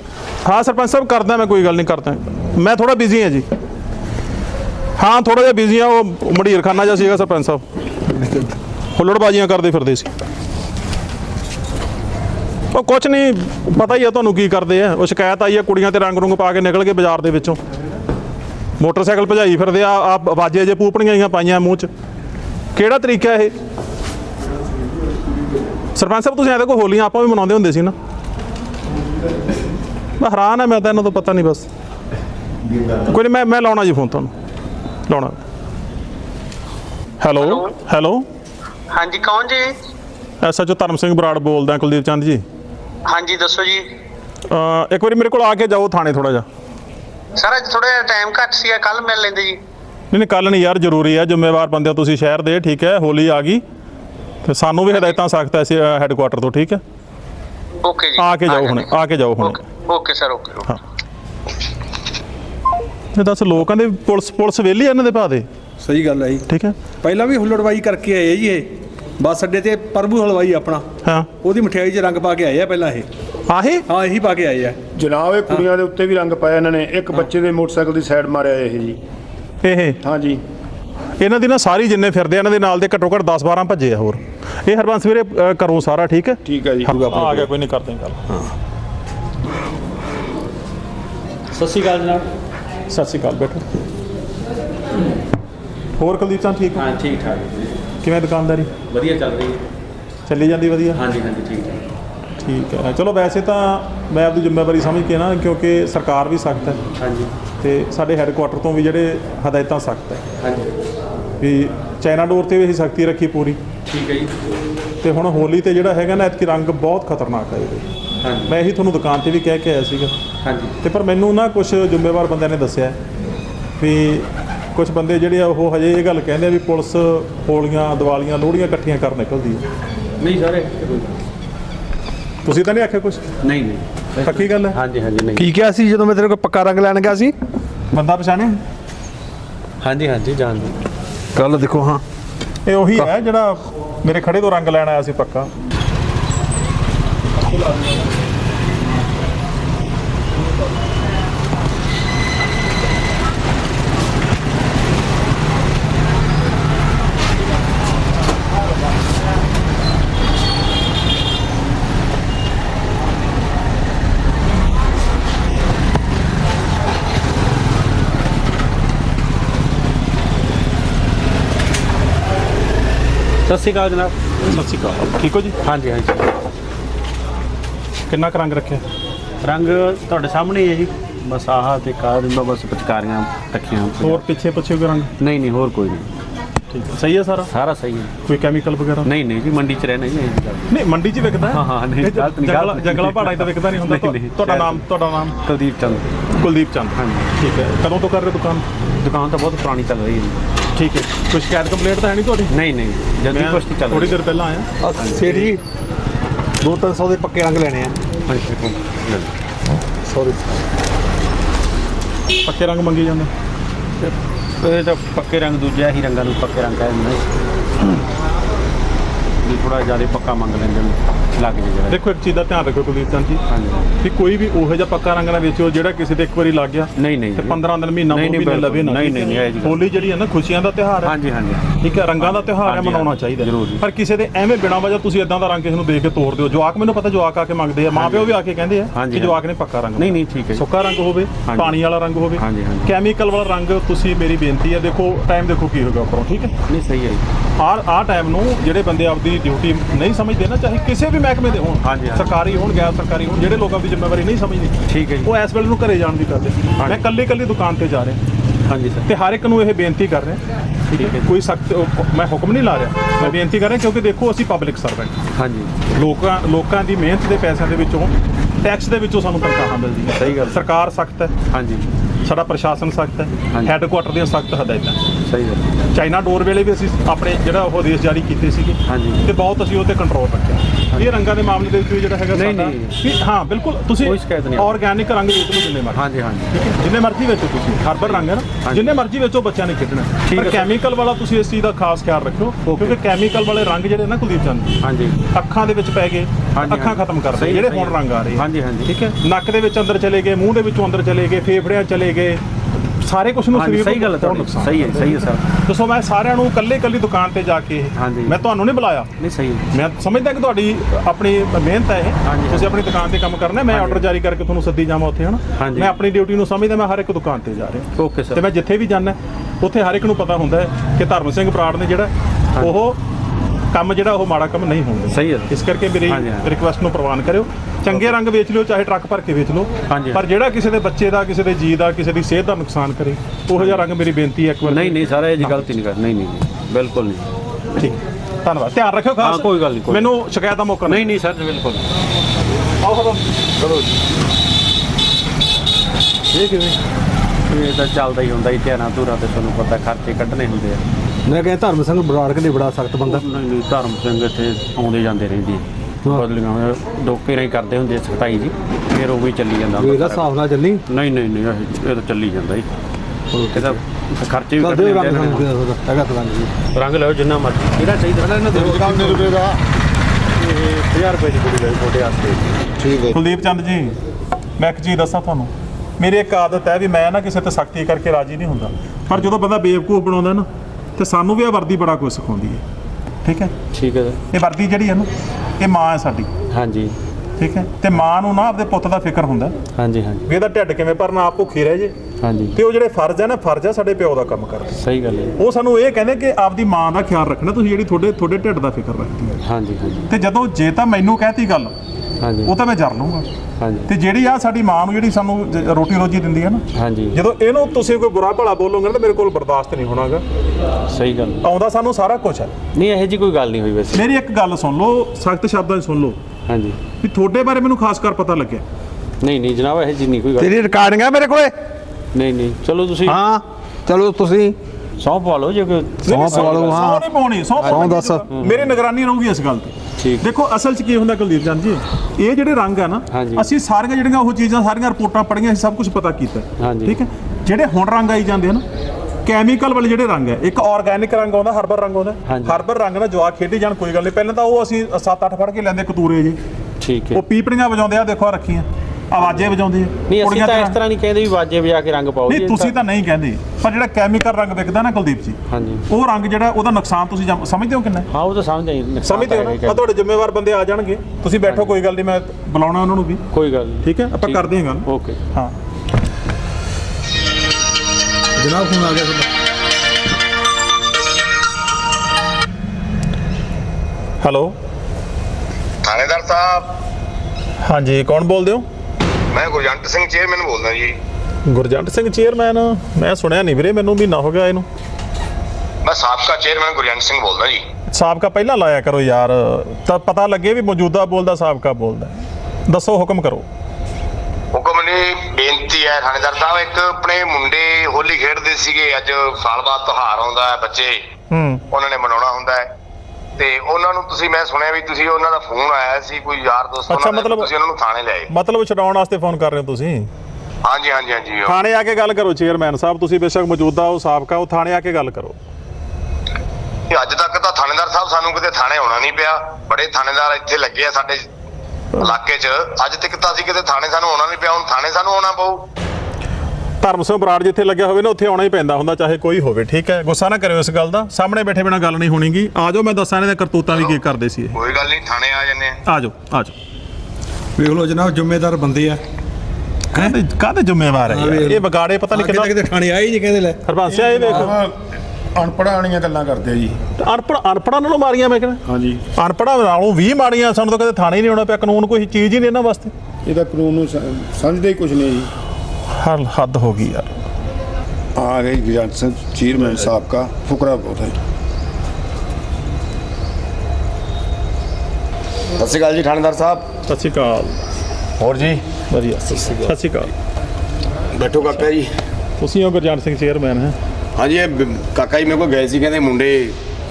ਹਾਂ, ਸਰਪੰਚ ਸਾਹਿਬ, ਕਰਦਾ ਮੈਂ, ਕੋਈ ਗੱਲ ਨਹੀਂ, ਕਰਦਾ। ਮੈਂ ਥੋੜਾ ਬਿਜ਼ੀ ਹਾਂ ਜੀ। ਹਾਂ ਥੋੜਾ ਜਿਹਾ ਬਿਜ਼ੀ ਆ ਉਹ ਮੜੀਰ ਖਾਨਾ ਜਿਹਾ ਸੀਗਾ ਸਰਪੰਚ ਸਾਹਿਬ। ਹੁੱਲੜਬਾਜ਼ੀਆਂ ਕਰਦੇ ਫਿਰਦੇ ਸੀ। ਉਹ ਕੁਛ ਨਹੀਂ, ਪਤਾ ਹੀ ਆ ਤੁਹਾਨੂੰ ਕੀ ਕਰਦੇ ਆ। ਉਹ ਸ਼ਿਕਾਇਤ ਆਈ ਆ, ਕੁੜੀਆਂ ਤੇ ਰੰਗ ਰੁੰਗ ਪਾ ਕੇ ਨਿਕਲ ਗਏ ਬਾਜ਼ਾਰ ਦੇ ਵਿੱਚੋਂ। ਮੋਟਰਸਾਈਕਲ ਭਜਾਈ ਫਿਰਦੇ ਆ ਆ ਬਾਜੇ ਜੇ ਪੂਪਣੀਆਂ ਜਿਹੀਆਂ ਪਾਈਆਂ ਮੂੰਹ 'ਚ। ਕਿਹੜਾ ਤਰੀਕਾ ਇਹ? ਸਰਪੰਚ ਸਾਹਿਬ ਤੁਸੀਂ ਐਂ ਕੋਈ ਹੋਲੀਆਂ ਆਪਾਂ ਵੀ ਮਨਾਉਂਦੇ ਹੁੰਦੇ ਸੀ ਨਾ? ਮੈਂ ਹੈਰਾਨ ਆ ਮੈਂ ਤਾਂ ਇਹਨਾਂ ਤੋਂ ਪਤਾ ਨਹੀਂ ਬਸ। ਕੋਈ ਨਹੀਂ ਮੈਂ ਮੈਂ ਲਾਉਣਾ ਜੀ ਫੋਨ ਤੁਹਾਨੂੰ। ਲਾਉਣਾ। Hello hello. ਹਾਂਜੀ ਕੌਣ ਜੀ? ਐਸਐਚਓ ਧਰਮ ਸਿੰਘ ਬਰਾੜ ਬੋਲਦਾ ਕੁਲਦੀਪ ਚੰਦ ਜੀ। ਹਾਂਜੀ ਦੱਸੋ ਜੀ। ਅਹ ਇੱਕ ਵਾਰੀ ਮੇਰੇ ਕੋਲ ਆ ਕੇ ਜਾਓ ਥਾਣੇ ਥੋੜਾ ਜਿਹਾ। ਸਰ ਅੱਜ ਥੋੜਾ ਜਿਹਾ ਟਾਈਮ ਘੱਟ ਸੀਗਾ ਕੱਲ ਮਿਲ ਲੈਂਦੇ ਜੀ। ਨਹੀਂ ਨਹੀਂ ਕੱਲ ਨਹੀਂ ਯਾਰ ਜ਼ਰੂਰੀ ਹੈ। ਜ਼ਿੰਮੇਵਾਰ ਬੰਦੇ ਹੋ ਤੁਸੀਂ ਸ਼ਹਿਰ ਦੇ ਠੀਕ ਹੈ ਹੋਲੀ ਆ ਗਈ। ਤੇ ਸਾਨੂੰ ਵੀ ਹਦਾਇਤਾਂ ਸਖਤ ਐ ਸੀ ਹੈੱਡਕੁਆਟਰ ਤੋਂ ਠੀਕ ਹੈ? ਓਕੇ ਜੀ। ਆ ਕੇ ਜਾਓ ਹੁਣੇ। ਆ ਕੇ ਜਾਓ। ਹੁਣੇ। ਓਕੇ। Sir okay okay. ਇਹ ਦੱਸ ਲੋਕਾਂ ਦੇ ਪੁਲਿਸ ਪੁਲਿਸ ਵੇਲੀ ਇਹਨਾਂ ਦੇ ਭਾ ਦੇ? ਸਹੀ ਗੱਲ ਹੈ ਜੀ। ਠੀਕ ਹੈ? ਪਹਿਲਾਂ ਵੀ ਹੁੱਲੜਬਾਈ ਕਰਕੇ ਆਏ ਜੀ ਇਹ। ਬੱਸ ਅੱਡੇ ਤੇ ਪ੍ਰਭੂ ਹਲਵਾਈ ਆਪਣਾ। ਹਾਂ। ਉਹਦੀ ਮਠਿਆਈ 'ਚ ਰੰਗ ਪਾ ਕੇ ਆਏ ਆ ਪਹਿਲਾਂ ਇਹ। ਆਹੀ ਹਾਂ? ਇਹੀ ਪਾ ਕੇ ਆਏ ਆ। ਜਨਾਬ ਇਹ ਕੁੜੀਆਂ ਦੇ ਉੱਤੇ ਵੀ ਰੰਗ ਪਾਇਆ ਇਹਨਾਂ ਨੇ। ਇੱਕ ਬੱਚੇ ਦੇ ਮੋਟਰਸਾਈਕਲ ਦੀ ਸਾਈਡ ਮਾਰਿਆ ਇਹ ਜੀ। ਇਹ। ਹਾਂਜੀ। ਇਹਨਾਂ ਦੀ ਨਾ ਸਾਰੀ ਜਿੰਨੇ ਫਿਰਦੇ ਆ, ਇਹਨਾਂ ਦੇ ਨਾਲ ਦੇ ਘੱਟੋ ਘੱਟ 10 12 ਭੱਜੇ ਆ ਹੋਰ। ਇਹ ਹਰਬੰਸ ਵੀਰੇ ਅ, ਕਰੋ ਸਾਰਾ ਠੀਕ ਹੈ? ਠੀਕ ਹੈ ਜੀ। ਆ ਗਿਆ ਕੋਈ ਨਹੀਂ ਕਰਦੇ ਗੱਲ। ਸਤਿ ਸ਼੍ਰੀ ਅਕਾਲ ਜਨਾਬ। ਸਤਿ ਸ਼੍ਰੀ ਅਕਾਲ ਬੈਠੋ। ਹੋਰ ਕੁਲਦੀਪ ਸਿੰਘ ਠੀਕ ਹੋ? ਹਾਂ ਠੀਕ ਠਾਕ ਕਿਵੇਂ ਦੁਕਾਨਦਾਰੀ? ਵਧੀਆ ਚੱਲ ਰਹੀ ਹੈ। ਚੱਲੀ ਜਾਂਦੀ ਵਧੀਆ? ਹਾਂਜੀ ਹਾਂਜੀ ਠੀਕ ਠਾਕ ਠੀਕ ਹੈ। ਚਲੋ ਵੈਸੇ ਤਾਂ ਮੈਂ ਆਪਣੀ ਜ਼ਿੰਮੇਵਾਰੀ ਸਮਝ ਕੇ ਨਾ ਕਿਉਂਕਿ ਸਰਕਾਰ ਵੀ ਸਖਤ ਹੈ। ਹਾਂਜੀ। ਤੇ ਸਾਡੇ ਹੈੱਡਕੁਆਟਰ ਤੋਂ ਵੀ ਜਿਹੜੇ ਹਦਾਇਤਾਂ ਸਖਤ ਹੈ। ਹਾਂਜੀ। ਵੀ ਚਾਈਨਾ ਡੋਰ ਤੇ ਵੀ ਅਸੀਂ ਸਖਤੀ ਰੱਖੀ ਪੂਰੀ। ਠੀਕ ਹੈ ਜੀ। ਤੇ ਹੁਣ ਹੋਲੀ ਤੇ ਜਿਹੜਾ ਹੈਗਾ ਨਾ ਐਤਕੀ ਰੰਗ ਬਹੁਤ ਖਤਰਨਾਕ ਹੈ ਇਹਦੇ। ਹਾਂਜੀ। ਮੈਂ ਇਹੀ ਤੁਹਾਨੂੰ ਦੁਕਾਨ ਤੇ ਵੀ ਕਹਿ ਕੇ ਆਇਆ ਸੀਗਾ। ਹਾਂਜੀ। ਤੇ ਪਰ ਮੈਨੂੰ ਨਾ ਕੁਝ ਜ਼ਿੰਮੇਵਾਰ ਬੰਦਿਆਂ ਨੇ ਦੱਸਿਆ ਵੀ ਕੁਝ ਬੰਦੇ ਜਿਹੜੇ ਆ ਉਹ ਹਜੇ ਇਹ ਗੱਲ ਕਹਿੰਦੇ ਆ ਵੀ ਪੁਲਿਸ ਹੋਲੀਆਂ ਦੀਵਾਲੀਆਂ ਲੋਹੜੀਆਂ ਇਕੱਠੀਆਂ ਕਰਨ ਨਿਕਲਦੀ ਹੈ। ਨਹੀਂ ਸਰ ਤੁਸੀਂ ਤਾਂ ਨਹੀਂ ਆਖਿਆ ਕੁਝ ਨਹੀਂ ਨਹੀਂ। ਪੱਕੀ ਗੱਲ ਹੈ? ਹਾਂਜੀ ਹਾਂਜੀ ਨਹੀਂ। ਕੀ ਕਿਹਾ ਸੀ ਜਦੋਂ ਮੈਂ ਤੇਰੇ ਕੋਲ ਪੱਕਾ ਰੰਗ ਲੈਣ ਗਿਆ ਸੀ? ਬੰਦਾ ਪਛਾਣਿਆ? ਹਾਂਜੀ ਹਾਂਜੀ ਜਾਣਦੇ। ਕੱਲ ਦੇਖੋ ਹਾਂ। ਇਹ ਉਹੀ ਹੈ ਜਿਹੜਾ ਮੇਰੇ ਖੜੇ ਤੋਂ ਰੰਗ ਲੈਣ ਆਇਆ ਸੀ ਪੱਕਾ। ਸਤਿ ਸ਼੍ਰੀ ਅਕਾਲ ਜਨਾਬ। ਸਤਿ ਸ਼੍ਰੀ ਅਕਾਲ। ਠੀਕ ਹੋ ਜੀ? ਹਾਂਜੀ ਹਾਂਜੀ। ਕਿੰਨਾ ਕੁ ਰੰਗ ਰੱਖਿਆ? ਰੰਗ ਤੁਹਾਡੇ ਸਾਹਮਣੇ ਹੀ ਹੈ ਜੀ। ਬਸ ਆਹ ਤੇ ਕਾਹ ਦਿੰਦਾ ਬਸ ਪਿਚਕਾਰੀਆਂ ਰੱਖੀਆਂ। ਹੋਰ ਪਿੱਛੇ ਪਿੱਛੇ ਕੋਈ ਰੰਗ? ਨਹੀਂ ਨਹੀਂ ਹੋਰ ਕੋਈ ਨਹੀਂ। ਠੀਕ ਹੈ। ਸਹੀ ਹੈ ਸਾਰਾ? ਸਾਰਾ ਸਹੀ ਹੈ। ਕੋਈ ਕੈਮੀਕਲ ਵਗੈਰਾ? ਨਹੀਂ ਨਹੀਂ ਜੀ ਮੰਡੀ 'ਚ ਰਹਿਣਾ ਜੀ ਇਹ ਗੱਲ ਨਹੀਂ ਮੰਡੀ 'ਚ ਹੀ ਵਿਕਦਾ ਹੈ? ਹਾਂ, ਹਾਂ, ਨਹੀਂ, ਗਲਤ ਨਹੀਂ, ਜੰਗਲਾ ਗਲਤ। ਜੰਗਲਾ ਪਹਾੜਾਂ 'ਚ ਤਾਂ ਵਿਕਦਾ ਨਹੀਂ ਹੁੰਦਾ। ਨਹੀਂ, ਨਹੀਂ, ਤੁਹਾਡਾ ਸ਼ਾਇਦ। ਨਾਮ ਤੁਹਾਡਾ ਨਾਮ? ਕੁਲਦੀਪ ਚੰਦ। ਕੁਲਦੀਪ ਚੰਦ। ਹਾਂਜੀ। ਠੀਕ ਹੈ। ਕਦੋਂ ਤੋਂ ਕਰ ਰਹੇ ਦੁਕਾਨ? ਦੁਕਾਨ ਤਾਂ ਬਹੁਤ ਪੁਰਾਣੀ ਚੱਲ ਰਹੀ ਹੈ ਜੀ। ਠੀਕ ਹੈ। ਕੋਈ ਸ਼ਿਕਾਇਤ ਕੰਪਲੇਂਟ ਤਾਂ ਹੈ ਨਹੀਂ ਤੁਹਾਡੀ? ਨਹੀਂ ਨਹੀਂ। ਜਲਦੀ ਮੈਂ ਕੁਸ਼ਤੀ ਚੱਲ ਥੋੜੀ ਦੇਰ ਪਹਿਲਾਂ ਆਇਆ। ਸੇਠ ਜੀ 2-300 ਦੇ ਪੱਕੇ ਰੰਗ ਲੈਣੇ ਆ। ਹੈ ਸੌਰੀ ਪੱਕੇ ਰੰਗ ਮੰਗੀ ਜਾਂਦੇ। ਇਹ ਤਾਂ ਪੱਕੇ ਰੰਗ ਦੂਜਾ ਹੀ ਰੰਗਾਂ ਨੂੰ ਪੱਕੇ ਰੰਗ ਕਹਿੰਦੇ ਨੇ। ਵੀ ਥੋੜਾ ਜ਼ਿਆਦਾ ਪੱਕਾ ਮੰਗ ਲੈਂਦੇ ਨੇ ਲੱਗ ਜੇ ਜਿਹੜਾ। ਦੇਖੋ ਇੱਕ ਚੀਜ਼ ਦਾ ਧਿਆਨ ਰੱਖੋ ਕੁਲਦੀਪ ਚੰਦ ਜੀ ਹਾਂਜੀ। ਕਿ ਕੋਈ ਵੀ ਉਹੋ ਜਿਹਾ ਪੱਕਾ ਰੰਗ ਨਾ ਵੇਚੋ ਜਿਹੜਾ ਕਿਸੇ ਤੇ ਇੱਕ ਵਾਰੀ ਲੱਗ ਗਿਆ ਨਹੀਂ ਨਹੀਂ ਤੇ ਜੀ। 15 ਦਿਨ ਮਹੀਨਾ ਦੋ ਨਹੀਂ, ਮਹੀਨੇ ਲਵੇ ਨਾ। ਨਹੀਂ, ਨਹੀਂ। ਹੋਲੀ ਜਿਹੜੀ ਹੈ ਨਾ ਖੁਸ਼ੀਆਂ ਦਾ ਤਿਉਹਾਰ ਹੈ। ਹਾਂਜੀ ਹਾਂਜੀ। ਠੀਕ ਹੈ ਰੰਗਾਂ ਦਾ ਤਿਉਹਾਰ ਹੈ ਮਨਾਉਣਾ ਚਾਹੀਦਾ। ਪਰ ਕਿਸੇ ਦੇ ਐਵੇਂ ਬਿਨਾਂ ਵਜ੍ਹਾ ਤੁਸੀਂ ਇਦਾਂ ਦਾ ਰੰਗ ਕਿਸੇ ਨੂੰ ਦੇ ਕੇ ਤੋੜ ਦਿਓ। ਜਵਾਕ ਮੈਨੂੰ ਪਤਾ ਜਵਾਕ ਆ ਕੇ ਮੰਗਦੇ ਆ ਮਾਪਿਓ ਵੀ ਆ ਕੇ ਕਹਿੰਦੇ ਆ ਕਿ ਜਵਾਕ ਨੇ ਪੱਕਾ ਰੰਗ ਨਹੀਂ ਨਹੀਂ ਠੀਕ ਹੈ। ਸੁੱਕਾ ਰੰਗ ਹੋਵੇ। ਪਾਣੀ ਵਾਲਾ ਰੰਗ ਹੋਵੇ। ਹਾਂਜੀ, ਹਾਂਜੀ। ਕੈਮੀਕਲ ਵਾਲਾ ਰੰਗ ਤੁਸੀਂ ਮੇਰੀ ਬੇਨਤੀ ਹੈ ਦੇਖੋ ਟਾਈਮ ਦੇਖੋ ਕੀ ਹੋਗਾ ਉੱਪਰੋਂ ਠੀਕ ਹੈ? ਨਹੀਂ ਸਹੀ ਹੈ ਆਹ ਆਹ ਟਾਈਮ ਨੂੰ ਜਿਹੜੇ ਬੰਦੇ ਆਪਦੀ ਡਿਊਟੀ ਨਹੀਂ ਸਮਝਦੇ ਨਾ ਚਾਹੇ ਕਿਸੇ ਵੀ ਮਹਿਕਮੇ ਦੇ ਹੋਣ। ਸਰਕਾਰੀ ਹੋਣ ਗੈਰ ਸਰਕਾਰੀ ਹੋਣ ਜਿਹੜੇ ਲੋਕਾਂ ਦੀ ਜ਼ਿੰਮੇਵਾਰੀ ਨਹੀਂ ਸਮਝਦੇ ਠੀਕ ਹੈ ਜੀ। ਉਹ ਇਸ ਵੇਲੇ ਨੂੰ ਘਰੇ ਜਾਣ ਦੀ ਕਰਦੇ ਮੈਂ ਕੱਲੀ ਕੱਲੀ ਦੁਕਾਨ ਤੇ ਜਾ ਰਿਹਾ। ਹਾਂਜੀ ਸਰ। ਤੇ ਹਰ ਇੱਕ ਨੂੰ ਇਹ ਬੇਨਤੀ ਕਰ ਰਿਹਾ। ਠੀਕ ਹੈ ਕੋਈ ਸਖਤ ਮੈਂ ਹੁਕਮ ਨਹੀਂ ਲਾ ਰਿਹਾ। ਮੈਂ ਬੇਨਤੀ ਕਰ ਰਿਹਾ ਕਿਉਂਕਿ ਦੇਖੋ ਅਸੀਂ ਪਬਲਿਕ ਸਰਵੈਂਟ ਹਾਂਜੀ। ਲੋਕਾਂ ਲੋਕਾਂ ਦੀ ਮਿਹਨਤ ਦੇ ਪੈਸਿਆਂ ਦੇ ਵਿੱਚੋਂ ਟੈਕਸ ਦੇ ਵਿੱਚੋਂ ਸਾਨੂੰ ਤਨਖਾਹਾਂ ਮਿਲਦੀਆਂ। ਸਹੀ ਗੱਲ। ਸਰਕਾਰ ਸਖਤ ਹੈ। ਹਾਂਜੀ। ਸਾਡਾ ਪ੍ਰਸ਼ਾਸਨ ਸਖਤ ਹੈ। ਹੈੱਡਕੁਆਟਰ ਦੀਆਂ ਸਖਤ ਹਦਾਇਤਾਂ। ਸਹੀ ਗੱਲ ਚਾਈਨਾ ਡੋਰ ਵੇਲੇ ਵੀ ਅਸੀਂ ਆਪਣੇ ਜਿਹੜਾ ਉਹ ਆਦੇਸ਼ ਜਾਰੀ ਕੀਤੇ ਸੀਗੇ ਹਾਂਜੀ। ਤੇ ਬਹੁਤ ਅਸੀਂ ਉਹ ਤੇ ਕੰਟਰੋਲ ਰੱਖਿਆ ਇਹ ਰੰਗਾਂ ਦੇ ਮਾਮਲੇ ਦੇ ਵਿੱਚ ਵੀ ਜਿਹੜਾ ਹੈਗਾ ਨਹੀਂ, ਸਾਡਾ ਨਹੀਂ। ਵੀ ਹਾਂ ਬਿਲਕੁਲ ਤੁਸੀਂ ਕੋਈ ਸ਼ਿਕਾਇਤ ਨਹੀਂ। ਆਰਗੈਨਿਕ ਰੰਗ ਵੇਚ ਲਓ ਜਿੰਨੇ ਮਰਜ਼ੀ ਹਾਂਜੀ ਹਾਂਜੀ ਠੀਕ ਹੈ ਜਿੰਨੇ ਮਰਜ਼ੀ ਵੇਚੋ ਤੁਸੀਂ ਹਰਬਲ ਰੰਗ ਹੈ ਨਾ ਹਾਂਜੀ। ਜਿੰਨੇ ਮਰਜ਼ੀ ਵੇਚੋ ਬੱਚਿਆਂ ਨੇ ਖੇਡਣਾ ਠੀਕ ਪਰ ਹੈ ਸਰ। ਕੈਮੀਕਲ ਵਾਲਾ ਤੁਸੀਂ ਇਸ ਚੀਜ਼ ਦਾ ਖਾਸ ਖਿਆਲ ਰੱਖਿਓ ਕਿਉਂਕਿ ਕੈਮੀਕਲ ਵਾਲੇ ਰੰਗ ਜਿਹੜੇ ਨਾ ਕੁਲਦੀਪ ਚੰਦ ਹਾਂਜੀ ਅੱਖਾਂ ਦੇ ਵਿੱਚ ਪੈ ਗਏ ਹਾਂਜੀ, ਅੱਖਾਂ ਹਾਂਜੀ। ਖਤਮ ਕਰਦੇ ਸਹੀ, ਜਿਹੜੇ ਸਹੀ ਹੁਣ ਹੈ। ਰੰਗ ਆ ਰਹੇ ਆ। ਹਾਂਜੀ, ਹਾਂਜੀ। ਠੀਕ ਹੈ ਨੱਕ ਦੇ ਵਿੱਚ ਅੰਦਰ ਚਲੇ ਗਏ ਮੂੰਹ ਦੇ ਵਿੱਚੋਂ ਅੰਦਰ ਚਲੇ ਗਏ ਫੇਫੜਿਆਂ ਚਲੇ ਗਏ ਸਾਰੇ ਕੁਝ ਨੂੰ ਹਾਂਜੀ ਸਰੀਰ ਸਹੀ ਗੱਲ ਹੈ ਬਹੁਤ ਤੁਹਾਡੀ। ਨੁਕਸਾਨ ਸਹੀ ਹੈ ਸਹੀ ਹੈ ਸਰ। ਦੱਸੋ ਮੈਂ ਸਾਰਿਆਂ ਨੂੰ ਇਕੱਲੇ ਇਕੱਲੀ ਦੁਕਾਨ ਤੇ ਜਾ ਕੇ ਹਾਂਜੀ। ਮੈਂ ਤੁਹਾਨੂੰ ਨਹੀਂ ਬੁਲਾਇਆ। ਨਹੀਂ ਸਹੀ ਹੈ। ਮੈਂ ਸਮਝਦਾ ਕਿ ਤੁਹਾਡੀ ਆਪਣੀ ਮਿਹਨਤ ਹੈ ਇਹ। ਤੁਸੀਂ ਆਪਣੀ ਦੁਕਾਨ ਤੇ ਕੰਮ ਕਰਨਾ ਮੈਂ ਹਾਂਜੀ। ਆਰਡਰ ਜਾਰੀ ਕਰਕੇ ਤੁਹਾਨੂੰ ਸੱਦੀ ਜਾਵਾਂ ਉੱਥੇ ਹਨਾ? ਹਾਂਜੀ। ਮੈਂ ਆਪਣੀ ਡਿਊਟੀ ਨੂੰ ਸਮਝਦਾ ਮੈਂ ਹਰ ਇੱਕ ਦੁਕਾਨ ਤੇ ਜਾ ਰਿਹਾ। ਓਕੇ ਤੇ ਸਰ ਮੈਂ ਜਿੱਥੇ ਵੀ ਜਾਂਦਾ ਉੱਥੇ ਹਰ ਇੱਕ ਨੂੰ ਪਤਾ ਹੁੰਦਾ ਹੈ ਕਿ ਧਰਮ ਸਿੰਘ ਬਰਾੜ ਨੇ ਜਿਹੜਾ ਉਹ ਕੰਮ ਜਿਹੜਾ ਉਹ ਮਾੜਾ ਕੰਮ ਨਹੀਂ ਹੋਣ ਦਿੰਦਾ ਸਹੀ ਹੈ। ਇਸ ਕਰਕੇ ਮੇਰੀ ਹਾਂਜੀ, ਹਾਂਜੀ। ਰਿਕੁਐਸਟ ਨੂੰ ਪ੍ਰਵਾਨ ਕਰਿਓ। ਚੰਗੇ ਰੰਗ ਵੇਚ ਲਿਓ ਚਾਹੇ ਟਰੱਕ ਭਰ ਕੇ ਵੇਚ ਲਓ। ਹਾਂਜੀ। ਪਰ ਜਿਹੜਾ ਕਿਸੇ ਦੇ ਬੱਚੇ ਦਾ ਕਿਸੇ ਦੇ ਜੀ ਦਾ ਕਿਸੇ ਦੀ ਸਿਹਤ ਦਾ ਨੁਕਸਾਨ ਕਰੇ ਉਹੋ ਜਿਹਾ ਰੰਗ ਮੇਰੀ ਬੇਨਤੀ ਹੈ ਇੱਕ ਵਾਰ। ਨਹੀਂ ਨਹੀਂ ਸਰ ਇਹ ਜੀ ਗਲਤੀ ਨਹੀਂ ਕਰ ਨਹੀਂ ਨਹੀਂ ਨਹੀਂ, ਬਿਲਕੁਲ ਨਹੀਂ। ਠੀਕ। ਧੰਨਵਾਦ। ਧਿਆਨ ਰੱਖਿਓ ਖਾਸ। ਹਾਂ, ਕੋਈ ਗੱਲ ਨਹੀਂ, ਕੋਈ ਮੈਨੂੰ ਸ਼ਿਕਾਇਤ ਦਾ ਮੌਕਾ ਨਹੀਂ ਨਹੀਂ ਸਰ ਬਿਲਕੁਲ ਆਓ ਖਤਮ। ਇਹ ਕਿਵੇਂ? ਇਹ ਤਾਂ ਚੱਲਦਾ ਹੀ ਹੁੰਦਾ ਹੀ ਧਿਆਨਾ ਧੂਰਾ ਤੇ ਤੁਹਾਨੂੰ ਪਤਾ ਖਰਚੇ ਕੱਢਣੇ ਹੁੰਦੇ ਆ। ਮੈਂ ਕਹਿੰਦਾ ਧਰਮ ਸਿੰਘ ਬਰਾੜ ਕੇ ਬੜਾ ਸਖਤ ਬੰਦਾ। ਨਹੀਂ ਨਹੀਂ ਧਰਮ ਸਿੰਘ ਇੱਥੇ ਆਉਂਦੇ ਜਾਂਦੇ ਰਹਿੰਦੇ ਆ। ਬਦਲੀਆਂ ਹੋਇਆ ਡੋਕੇ ਨਹੀਂ ਕਰਦੇ ਹੁੰਦੇ ਸਖਤਾਈ ਜੀ। ਫਿਰ ਉਹ ਵੀ ਚੱਲੀ ਜਾਂਦਾ। ਹੁੰਦਾ ਇਹਦਾ। ਹਿਸਾਬ ਨਾਲ ਚੱਲੀ। ਨਹੀਂ ਨਹੀਂ ਨਹੀਂ ਇਹ ਇਹ ਤਾਂ ਚੱਲੀ ਜਾਂਦਾ ਜੀ। ਇਹਦਾ ਖਰਚੇ ਵੀ ਕਰਦੇ ਕੱਢਣੇ ਰੰਗ ਹੁੰਦੇ। ਹੈਗਾ ਤਾਂ ਜੀ ਰੰਗ ਲਓ ਜਿੰਨਾ ਮਰਜ਼ੀ। ਕਿਹੜਾ ਚਾਹੀਦਾ ਪਹਿਲਾਂ ਇਹਨਾਂ ਦੇ 1000 ਰੁਪਏ ਦੀ? ਕੁੜੀ ਲਈ ਤੁਹਾਡੇ ਵਾਸਤੇ। ਠੀਕ ਹੈ। ਕੁਲਦੀਪ ਚੰਦ ਜੀ ਮੈਂ ਇੱਕ ਚੀਜ਼ ਦੱਸਾਂ ਤੁਹਾਨੂੰ। ਮੇਰੀ ਇੱਕ ਆਦਤ ਹੈ ਵੀ ਮੈਂ ਨਾ ਕਿਸੇ ਤੇ ਸਖਤੀ ਕਰਕੇ ਰਾਜੀ ਨਹੀਂ ਹੁੰਦਾ। ਪਰ ਜਦੋਂ ਬੰਦਾ ਬੇਵਕੂਫ ਬਣਾਉਂਦਾ ਨਾ ਤੇ ਸਾਨੂੰ ਵੀ ਇਹ ਵਰਦੀ ਬੜਾ ਕੁਝ ਸਿਖਾਉਂਦੀ ਹੈ। ਠੀਕ ਹੈ? ਠੀਕ ਹੈ। ਇਹ ਵਰਦੀ ਜਿਹੜੀ ਹੈ ਨਾ ਇਹ ਮਾਂ ਹੈ ਸਾਡੀ। ਹਾਂਜੀ। ਠੀਕ ਹੈ? ਤੇ ਮਾਂ ਨੂੰ ਨਾ ਆਪਦੇ ਪੁੱਤ ਦਾ ਫਿਕਰ ਹੁੰਦਾ। ਹਾਂਜੀ ਹਾਂਜੀ। ਵੀ ਇਹਦਾ ਢਿੱਡ ਕਿਵੇਂ ਭਰਨਾ ਆਪ ਭੁੱਖੀ ਰਹਿ ਜੇ। ਹਾਂਜੀ। ਤੇ ਉਹ ਜਿਹੜੇ ਫਰਜ਼ ਹੈ ਨਾ ਫਰਜ਼ ਹੈ ਸਾਡੇ ਪਿਓ ਦਾ ਕੰਮ ਕਰਦੇ ਸਹੀ ਗੱਲ ਹੈ। ਉਹ ਸਾਨੂੰ ਇਹ ਕਹਿੰਦੇ ਕਿ ਆਪਦੀ ਮਾਂ ਦਾ ਖਿਆਲ ਰੱਖਣਾ ਤੁਸੀਂ ਜਿਹੜੀ ਤੁਹਾਡੇ ਤੁਹਾਡੇ ਢਿੱਡ ਦਾ ਫਿਕਰ ਰੱਖਦੀ ਹੈ। ਹਾਂਜੀ ਹਾਂਜੀ। ਤੇ ਜਦੋਂ ਜੇ ਤਾਂ ਮੈਨੂੰ ਕਹਿਤੀ ਗੱਲ ਹਾਂਜੀ। ਉਹ ਤਾਂ ਮੈਂ ਜਰ ਲੂੰਗਾ ਹਾਂਜੀ। ਤੇ ਜਿਹੜੀ ਆ ਸਾਡੀ ਮਾਂ ਨੂੰ ਜਿਹੜੀ ਸਾਨੂੰ ਜ- ਰੋਟੀ ਰੋਜੀ ਦਿੰਦੀ ਹੈ ਨਾ ਹਾਂਜੀ। ਜਦੋਂ ਇਹਨੂੰ ਤੁਸੀਂ ਕੋਈ ਬੁਰਾ ਭਲਾ ਬੋਲੋਗੇ ਨਾ ਤਾਂ ਮੇਰੇ ਕੋਲ ਬਰਦਾਸ਼ਤ ਨਹੀਂ ਹੋਣਾਗਾ। ਸਹੀ ਗੱਲ। ਆਉਂਦਾ ਸਾਨੂੰ ਸਾਰਾ ਕੁਝ ਹੈ। ਨਹੀਂ ਇਹੋ ਜੀ ਕੋਈ ਗੱਲ ਨਹੀਂ ਹੋਈ ਵੈਸੇ। ਮੇਰੀ ਇੱਕ ਗੱਲ ਸੁਣ ਲਓ ਸਖਤ ਸ਼ਬਦਾਂ 'ਚ ਸੁਣ ਲਓ। ਹਾਂਜੀ। ਵੀ ਤੁਹਾਡੇ ਬਾਰੇ ਮੈਨੂੰ ਖਾਸ ਕਰ ਪਤਾ ਲੱਗਿਆ। ਨਹੀਂ ਨਹੀਂ ਜਨਾਬ ਇਹੋ ਜੀ ਨਹੀਂ ਕੋਈ ਗੱਲ। ਤੇਰੀ ਰਿਕਾਰਡਿੰਗ ਹੈ ਮੇਰੇ ਕੋਲੇ? ਨਹੀਂ ਨਹੀਂ ਚਲੋ ਤੁਸੀਂ। ਹਾਂ ਚਲੋ ਤੁਸੀਂ। ਸੌਂ ਲਓ ਜੇ ਕੋਈ। ਹਾਂ। ਸੌ ਨਹੀਂ ਪਾਉਣੀ ਸੌ ਦੱਸ। ਮੇਰੀ ਨਿਗਰਾਨੀ ਰਹੂਗੀ ਇਸ ਗੱਲ ਤੇ। ਠੀਕ। ਦੇਖੋ ਅਸਲ 'ਚ ਕੀ ਹੁੰਦਾ ਕੁਲਦੀਪ ਚੰਦ ਜੀ? ਇਹ ਜਿਹੜੇ ਰੰਗ ਆ ਨਾ ਹਾਂਜੀ। ਅਸੀਂ ਸਾਰੀਆਂ ਜਿਹੜੀਆਂ ਉਹ ਚੀਜ਼ਾਂ ਸਾਰੀਆਂ ਰਿਪੋਰਟਾਂ ਪੜ੍ਹੀਆਂ ਅਸੀਂ ਸਭ ਕੁਝ ਪਤਾ ਕੀਤਾ। ਹਾਂਜੀ। ਠੀਕ ਹੈ? ਜਿਹੜੇ ਹੁਣ ਰੰਗ ਆਈ ਜਾਂਦੇ ਹਨ ਕੈਮੀਕਲ ਵਾਲੇ ਜਿਹੜੇ ਰੰਗ ਹੈ ਇੱਕ ਆਰਗੈਨਿਕ ਰੰਗ ਆਉਂਦਾ ਹਰਬਲ ਰੰਗ ਆਉਂਦਾ। ਹਾਂਜੀ। ਹਰਬਲ ਰੰਗ ਨਾਲ ਜਵਾਕ ਖੇਡੀ ਜਾਣ ਕੋਈ ਗੱਲ ਨਹੀਂ। ਪਹਿਲਾਂ ਤਾਂ ਉਹ ਅਸੀਂ 7-8 ਫੜ ਕੇ ਲੈਂਦੇ ਕਤੂਰੇ ਜੀ ਠੀਕ ਹੈ। ਉਹ ਪੀਪਣੀਆਂ ਵਜਾਉਂਦੇ ਆ ਦੇਖੋ ਆਹ ਰੱਖੀਆਂ। ਆਵਾਜ਼ੇ ਵਜਾਉਂਦੇ ਨਹੀਂ ਅਸੀਂ ਤਾਂ ਇਸ ਤਰ੍ਹਾਂ- ਨਹੀਂ ਕਹਿੰਦੇ ਵੀ ਵਾਜੇ ਵਜਾ ਕੇ ਰੰਗ ਪਾਓ ਨਹੀਂ ਤੁਸੀਂ ਤਾਂ ਨਹੀਂ ਕਹਿੰਦੇ। ਪਰ ਜਿਹੜਾ ਕੈਮੀਕਲ ਰੰਗ ਵਿਕਦਾ ਨਾ ਕੁਲਦੀਪ ਜੀ ਹਾਂਜੀ। ਉਹ ਰੰਗ ਜਿਹੜਾ ਉਹਦਾ ਨੁਕਸਾਨ ਤੁਸੀਂ ਜਮ- ਸਮਝਦੇ ਹੋ ਕਿੰਨਾ? ਹੈ? ਹਾਂ ਉਹ ਤਾਂ ਸਮਝ ਆਈ ਨੁਕਸਾਨ ਸਮਝਦੇ ਹੋ ਤਾਂ ਨਾ? ਹੈਗਾ ਆ ਤੁਹਾਡੇ ਜ਼ਿੰਮੇਵਾਰ ਬੰਦੇ ਆ ਜਾਣਗੇ। ਤੁਸੀਂ ਬੈਠੋ ਕੋਈ ਗੱਲ ਨਹੀਂ ਮੈਂ ਬੁਲਾਉਣਾ ਉਹਨਾਂ ਨੂੰ ਵੀ। ਕੋਈ ਗੱਲ ਨਹੀਂ। ਠੀਕ ਹੈ? ਆਪਾਂ ਕਰਦੇ ਹਾਂ ਗੱਲ। ਓਕੇ। ਹਾਂ। ਜਨਾਬ ਫੋਨ ਆ ਗਿਆ ਤੁਹਾਡਾ। ਹੈਲੋ? ਥਾਣੇਦਾਰ ਸਾਹਿਬ। ਹਾਂਜੀ ਕੌਣ ਬੋਲਦੇ ਹੋ? ਮੈਂ ਗੁਰਜੰਟ ਸਿੰਘ ਚੇਅਰਮੈਨ ਬੋਲਦਾ ਜੀ। ਗੁਰਜੰਟ ਸਿੰਘ ਚੇਅਰਮੈਨ? ਮੈਂ ਸੁਣਿਆ ਨਹੀਂ ਵੀਰੇ ਮੈਨੂੰ ਮਹੀਨਾ ਹੋ ਗਿਆ ਇਹਨੂੰ। ਮੈਂ ਸਾਬਕਾ ਚੇਅਰਮੈਨ ਗੁਰਜੰਟ ਸਿੰਘ ਬੋਲਦਾ ਜੀ। ਸਾਬਕਾ ਪਹਿਲਾਂ ਲਾਇਆ ਕਰੋ ਯਾਰ ਤਾਂ ਪਤਾ ਲੱਗੇ ਵੀ ਮੌਜੂਦਾ ਬੋਲਦਾ ਸਾਬਕਾ ਬੋਲਦਾ। ਦੱਸੋ ਹੁਕਮ ਕਰੋ। ਹੁਕਮ ਨੇ ਬੇਨਤੀ ਹੈ ਥਾਣੇਦਾਰ ਸਾਹਿਬ ਇੱਕ ਆਪਣੇ ਮੁੰਡੇ ਹੋਲੀ ਖੇਡਦੇ ਸੀਗੇ ਅੱਜ ਸਾਲ ਬਾਅਦ ਤਿਉਹਾਰ ਆਉਂਦਾ ਹੈ ਬੱਚੇ। ਹੂੰ। ਉਹਨਾਂ ਨੇ ਮਨਾਉਣਾ ਹੁੰਦਾ ਹੈ। ਤੇ ਉਹਨਾਂ ਨੂੰ ਤੁਸੀਂ ਮੈਂ ਸੁਣਿਆ ਵੀ ਤੁਸੀਂ ਉਹਨਾਂ ਦਾ ਫੋਨ ਆਇਆ ਸੀ ਕੋਈ ਯਾਰ ਦੋਸਤ ਅੱਛਾ, ਉਹਨਾਂ ਦਾ, ਮਤਲਬ- ਤੁਸੀਂ ਉਹਨਾਂ ਨੂੰ ਥਾਣੇ ਲਿਆਏ। ਮਤਲਬ ਛਡਾਉਣ ਵਾਸਤੇ ਫੋਨ ਕਰ ਰਹੇ ਹੋ ਤੁਸੀਂ? ਹਾਂਜੀ ਹਾਂਜੀ ਹਾਂਜੀ ਉਹ- ਥਾਣੇ ਆ ਕੇ ਗੱਲ ਕਰੋ ਚੇਅਰਮੈਨ ਸਾਹਿਬ ਤੁਸੀਂ ਬੇਸ਼ੱਕ ਮੌਜੂਦਾ ਹੋ ਸਾਬਕਾ ਉਹ ਥਾਣੇ ਆ ਕੇ ਗੱਲ ਕਰੋ। ਕਿ ਅੱਜ ਤੱਕ ਤਾਂ ਥਾਣੇਦਾਰ ਸਾਹਿਬ ਸਾਨੂੰ ਕਿਤੇ ਥਾਣੇ ਆਉਣਾ ਨਹੀਂ ਪਿਆ ਬੜੇ ਥਾਣੇਦਾਰ ਇੱਥੇ ਲੱਗੇ ਆ ਸਾਡੇ ਇਲਾਕੇ 'ਚ। ਅੱਜ ਤੱਕ ਤਾਂ ਅਸੀਂ ਕਿਤੇ ਥਾਣੇ ਸਾਨੂੰ ਆਉਣਾ ਨਹੀਂ ਪਿਆ ਹੁਣ ਥਾਣੇ ਸਾਨੂੰ ਆਉਣਾ ਪਊ। ਧਰਮ ਸਿੰਘ ਬਰਾੜ ਜਿੱਥੇ ਲੱਗਿਆ ਹੋਵੇ ਨਾ ਉੱਥੇ ਆਉਣਾ ਹੀ ਪੈਂਦਾ ਹੁੰਦਾ ਚਾਹੇ ਕੋਈ ਹੋਵੇ ਠੀਕ ਹੈ? ਗੁੱਸਾ ਨਾ ਕਰਿਓ ਇਸ ਗੱਲ ਦਾ। ਸਾਹਮਣੇ ਬੈਠੇ ਬਿਨਾ ਗੱਲ ਨਹੀਂ ਹੋਣੀਗੀ। ਆ ਜਾਓ ਮੈਂ ਦੱਸਾਂ ਇਹਨਾਂ ਦੇ ਕਰਤੂਤਾਂ ਵੀ ਕੀ ਕਰਦੇ ਸੀ ਇਹ। ਕੋਈ ਗੱਲ ਨਹੀਂ ਥਾਣੇ ਆ ਜੰਨੇ ਆ। ਜਾਓ ਆ ਜਾਓ। ਵੇਖ ਲਓ ਜਨਾਬ ਜ਼ਿੰਮੇਦਾਰ ਬੰਦੇ ਆ। ਕਾਹਦੇ ਕਾਹਦੇ ਜ਼ਿੰਮੇਵਾਰ ਹੈ ਯਾਰ? ਇਹ ਵਿਗਾੜੇ ਪਤਾ ਨਹੀਂ ਕਿੰਨਾ ਕਿਤੇ ਥਾਣੇ ਆਏ ਹੀ ਨਹੀਂ ਕਹਿੰਦੇ ਲੈ। ਹਰਬੰਸਿਆ ਇਹ ਵੇਖ। ਅਨਪੜ੍ਹਾਂ ਵਾਲੀਆਂ ਗੱਲਾਂ ਕਰਦੇ ਆ ਜੀ। ਅਨਪੜ ਅਨਪੜਾਂ ਨਾਲੋਂ ਮਾਰੀਆਂ ਮੈਂ ਕਹਿੰਦਾ ਹਾਂਜੀ ਅਨਪੜਾਂ ਨਾਲੋਂ 20 ਮਾਰੀਆਂ ਸਾਨੂੰ ਤਾਂ ਕਦੇ ਥਾਣੇ ਹੀ ਨਹੀਂ ਆਉਣਾ ਪਿਆ ਕਾਨੂੰਨ ਕੋਈ ਚੀਜ਼ ਹੀ ਨਹੀਂ ਇਹਨਾਂ ਵਾਸਤੇ। ਇਹ ਤਾਂ ਕਾਨੂੰਨ ਨੂੰ ਸ- ਸਮਝਦੇ ਹੀ ਕੁਝ ਨਹੀਂ ਜੀ। ਹਰ ਹੱਦ ਹੋ ਗਈ ਯਾਰ। ਆ ਰਹੀ ਗੁਰਜੰਟ ਸਿੰਘ ਚੇਅਰਮੈਨ ਸਾਹਿਬ ਦਾ ਫੁਕਰਾ ਬਹੁਤ ਹੈ ਸਤਿ ਸ਼੍ਰੀ ਅਕਾਲ ਜੀ ਥਾਣੇਦਾਰ ਸਾਹਿਬ। ਸਤਿ ਸ਼੍ਰੀ ਹੋਰ ਜੀ? ਵਧੀਆ ਸਤਿ ਸ਼੍ਰੀ ਬੈਠੋ ਕਾਕਾ ਜੀ। ਤੁਸੀਂ ਹੋ ਗੁਰਜੰਟ ਸਿੰਘ ਚੇਅਰਮੈਨ ਹੈ? ਹਾਂਜੀ ਇਹ ਕਾਕਾ ਜੀ ਮੇਰੇ ਕੋਲ ਗਏ ਸੀ ਕਹਿੰਦੇ ਮੁੰਡੇ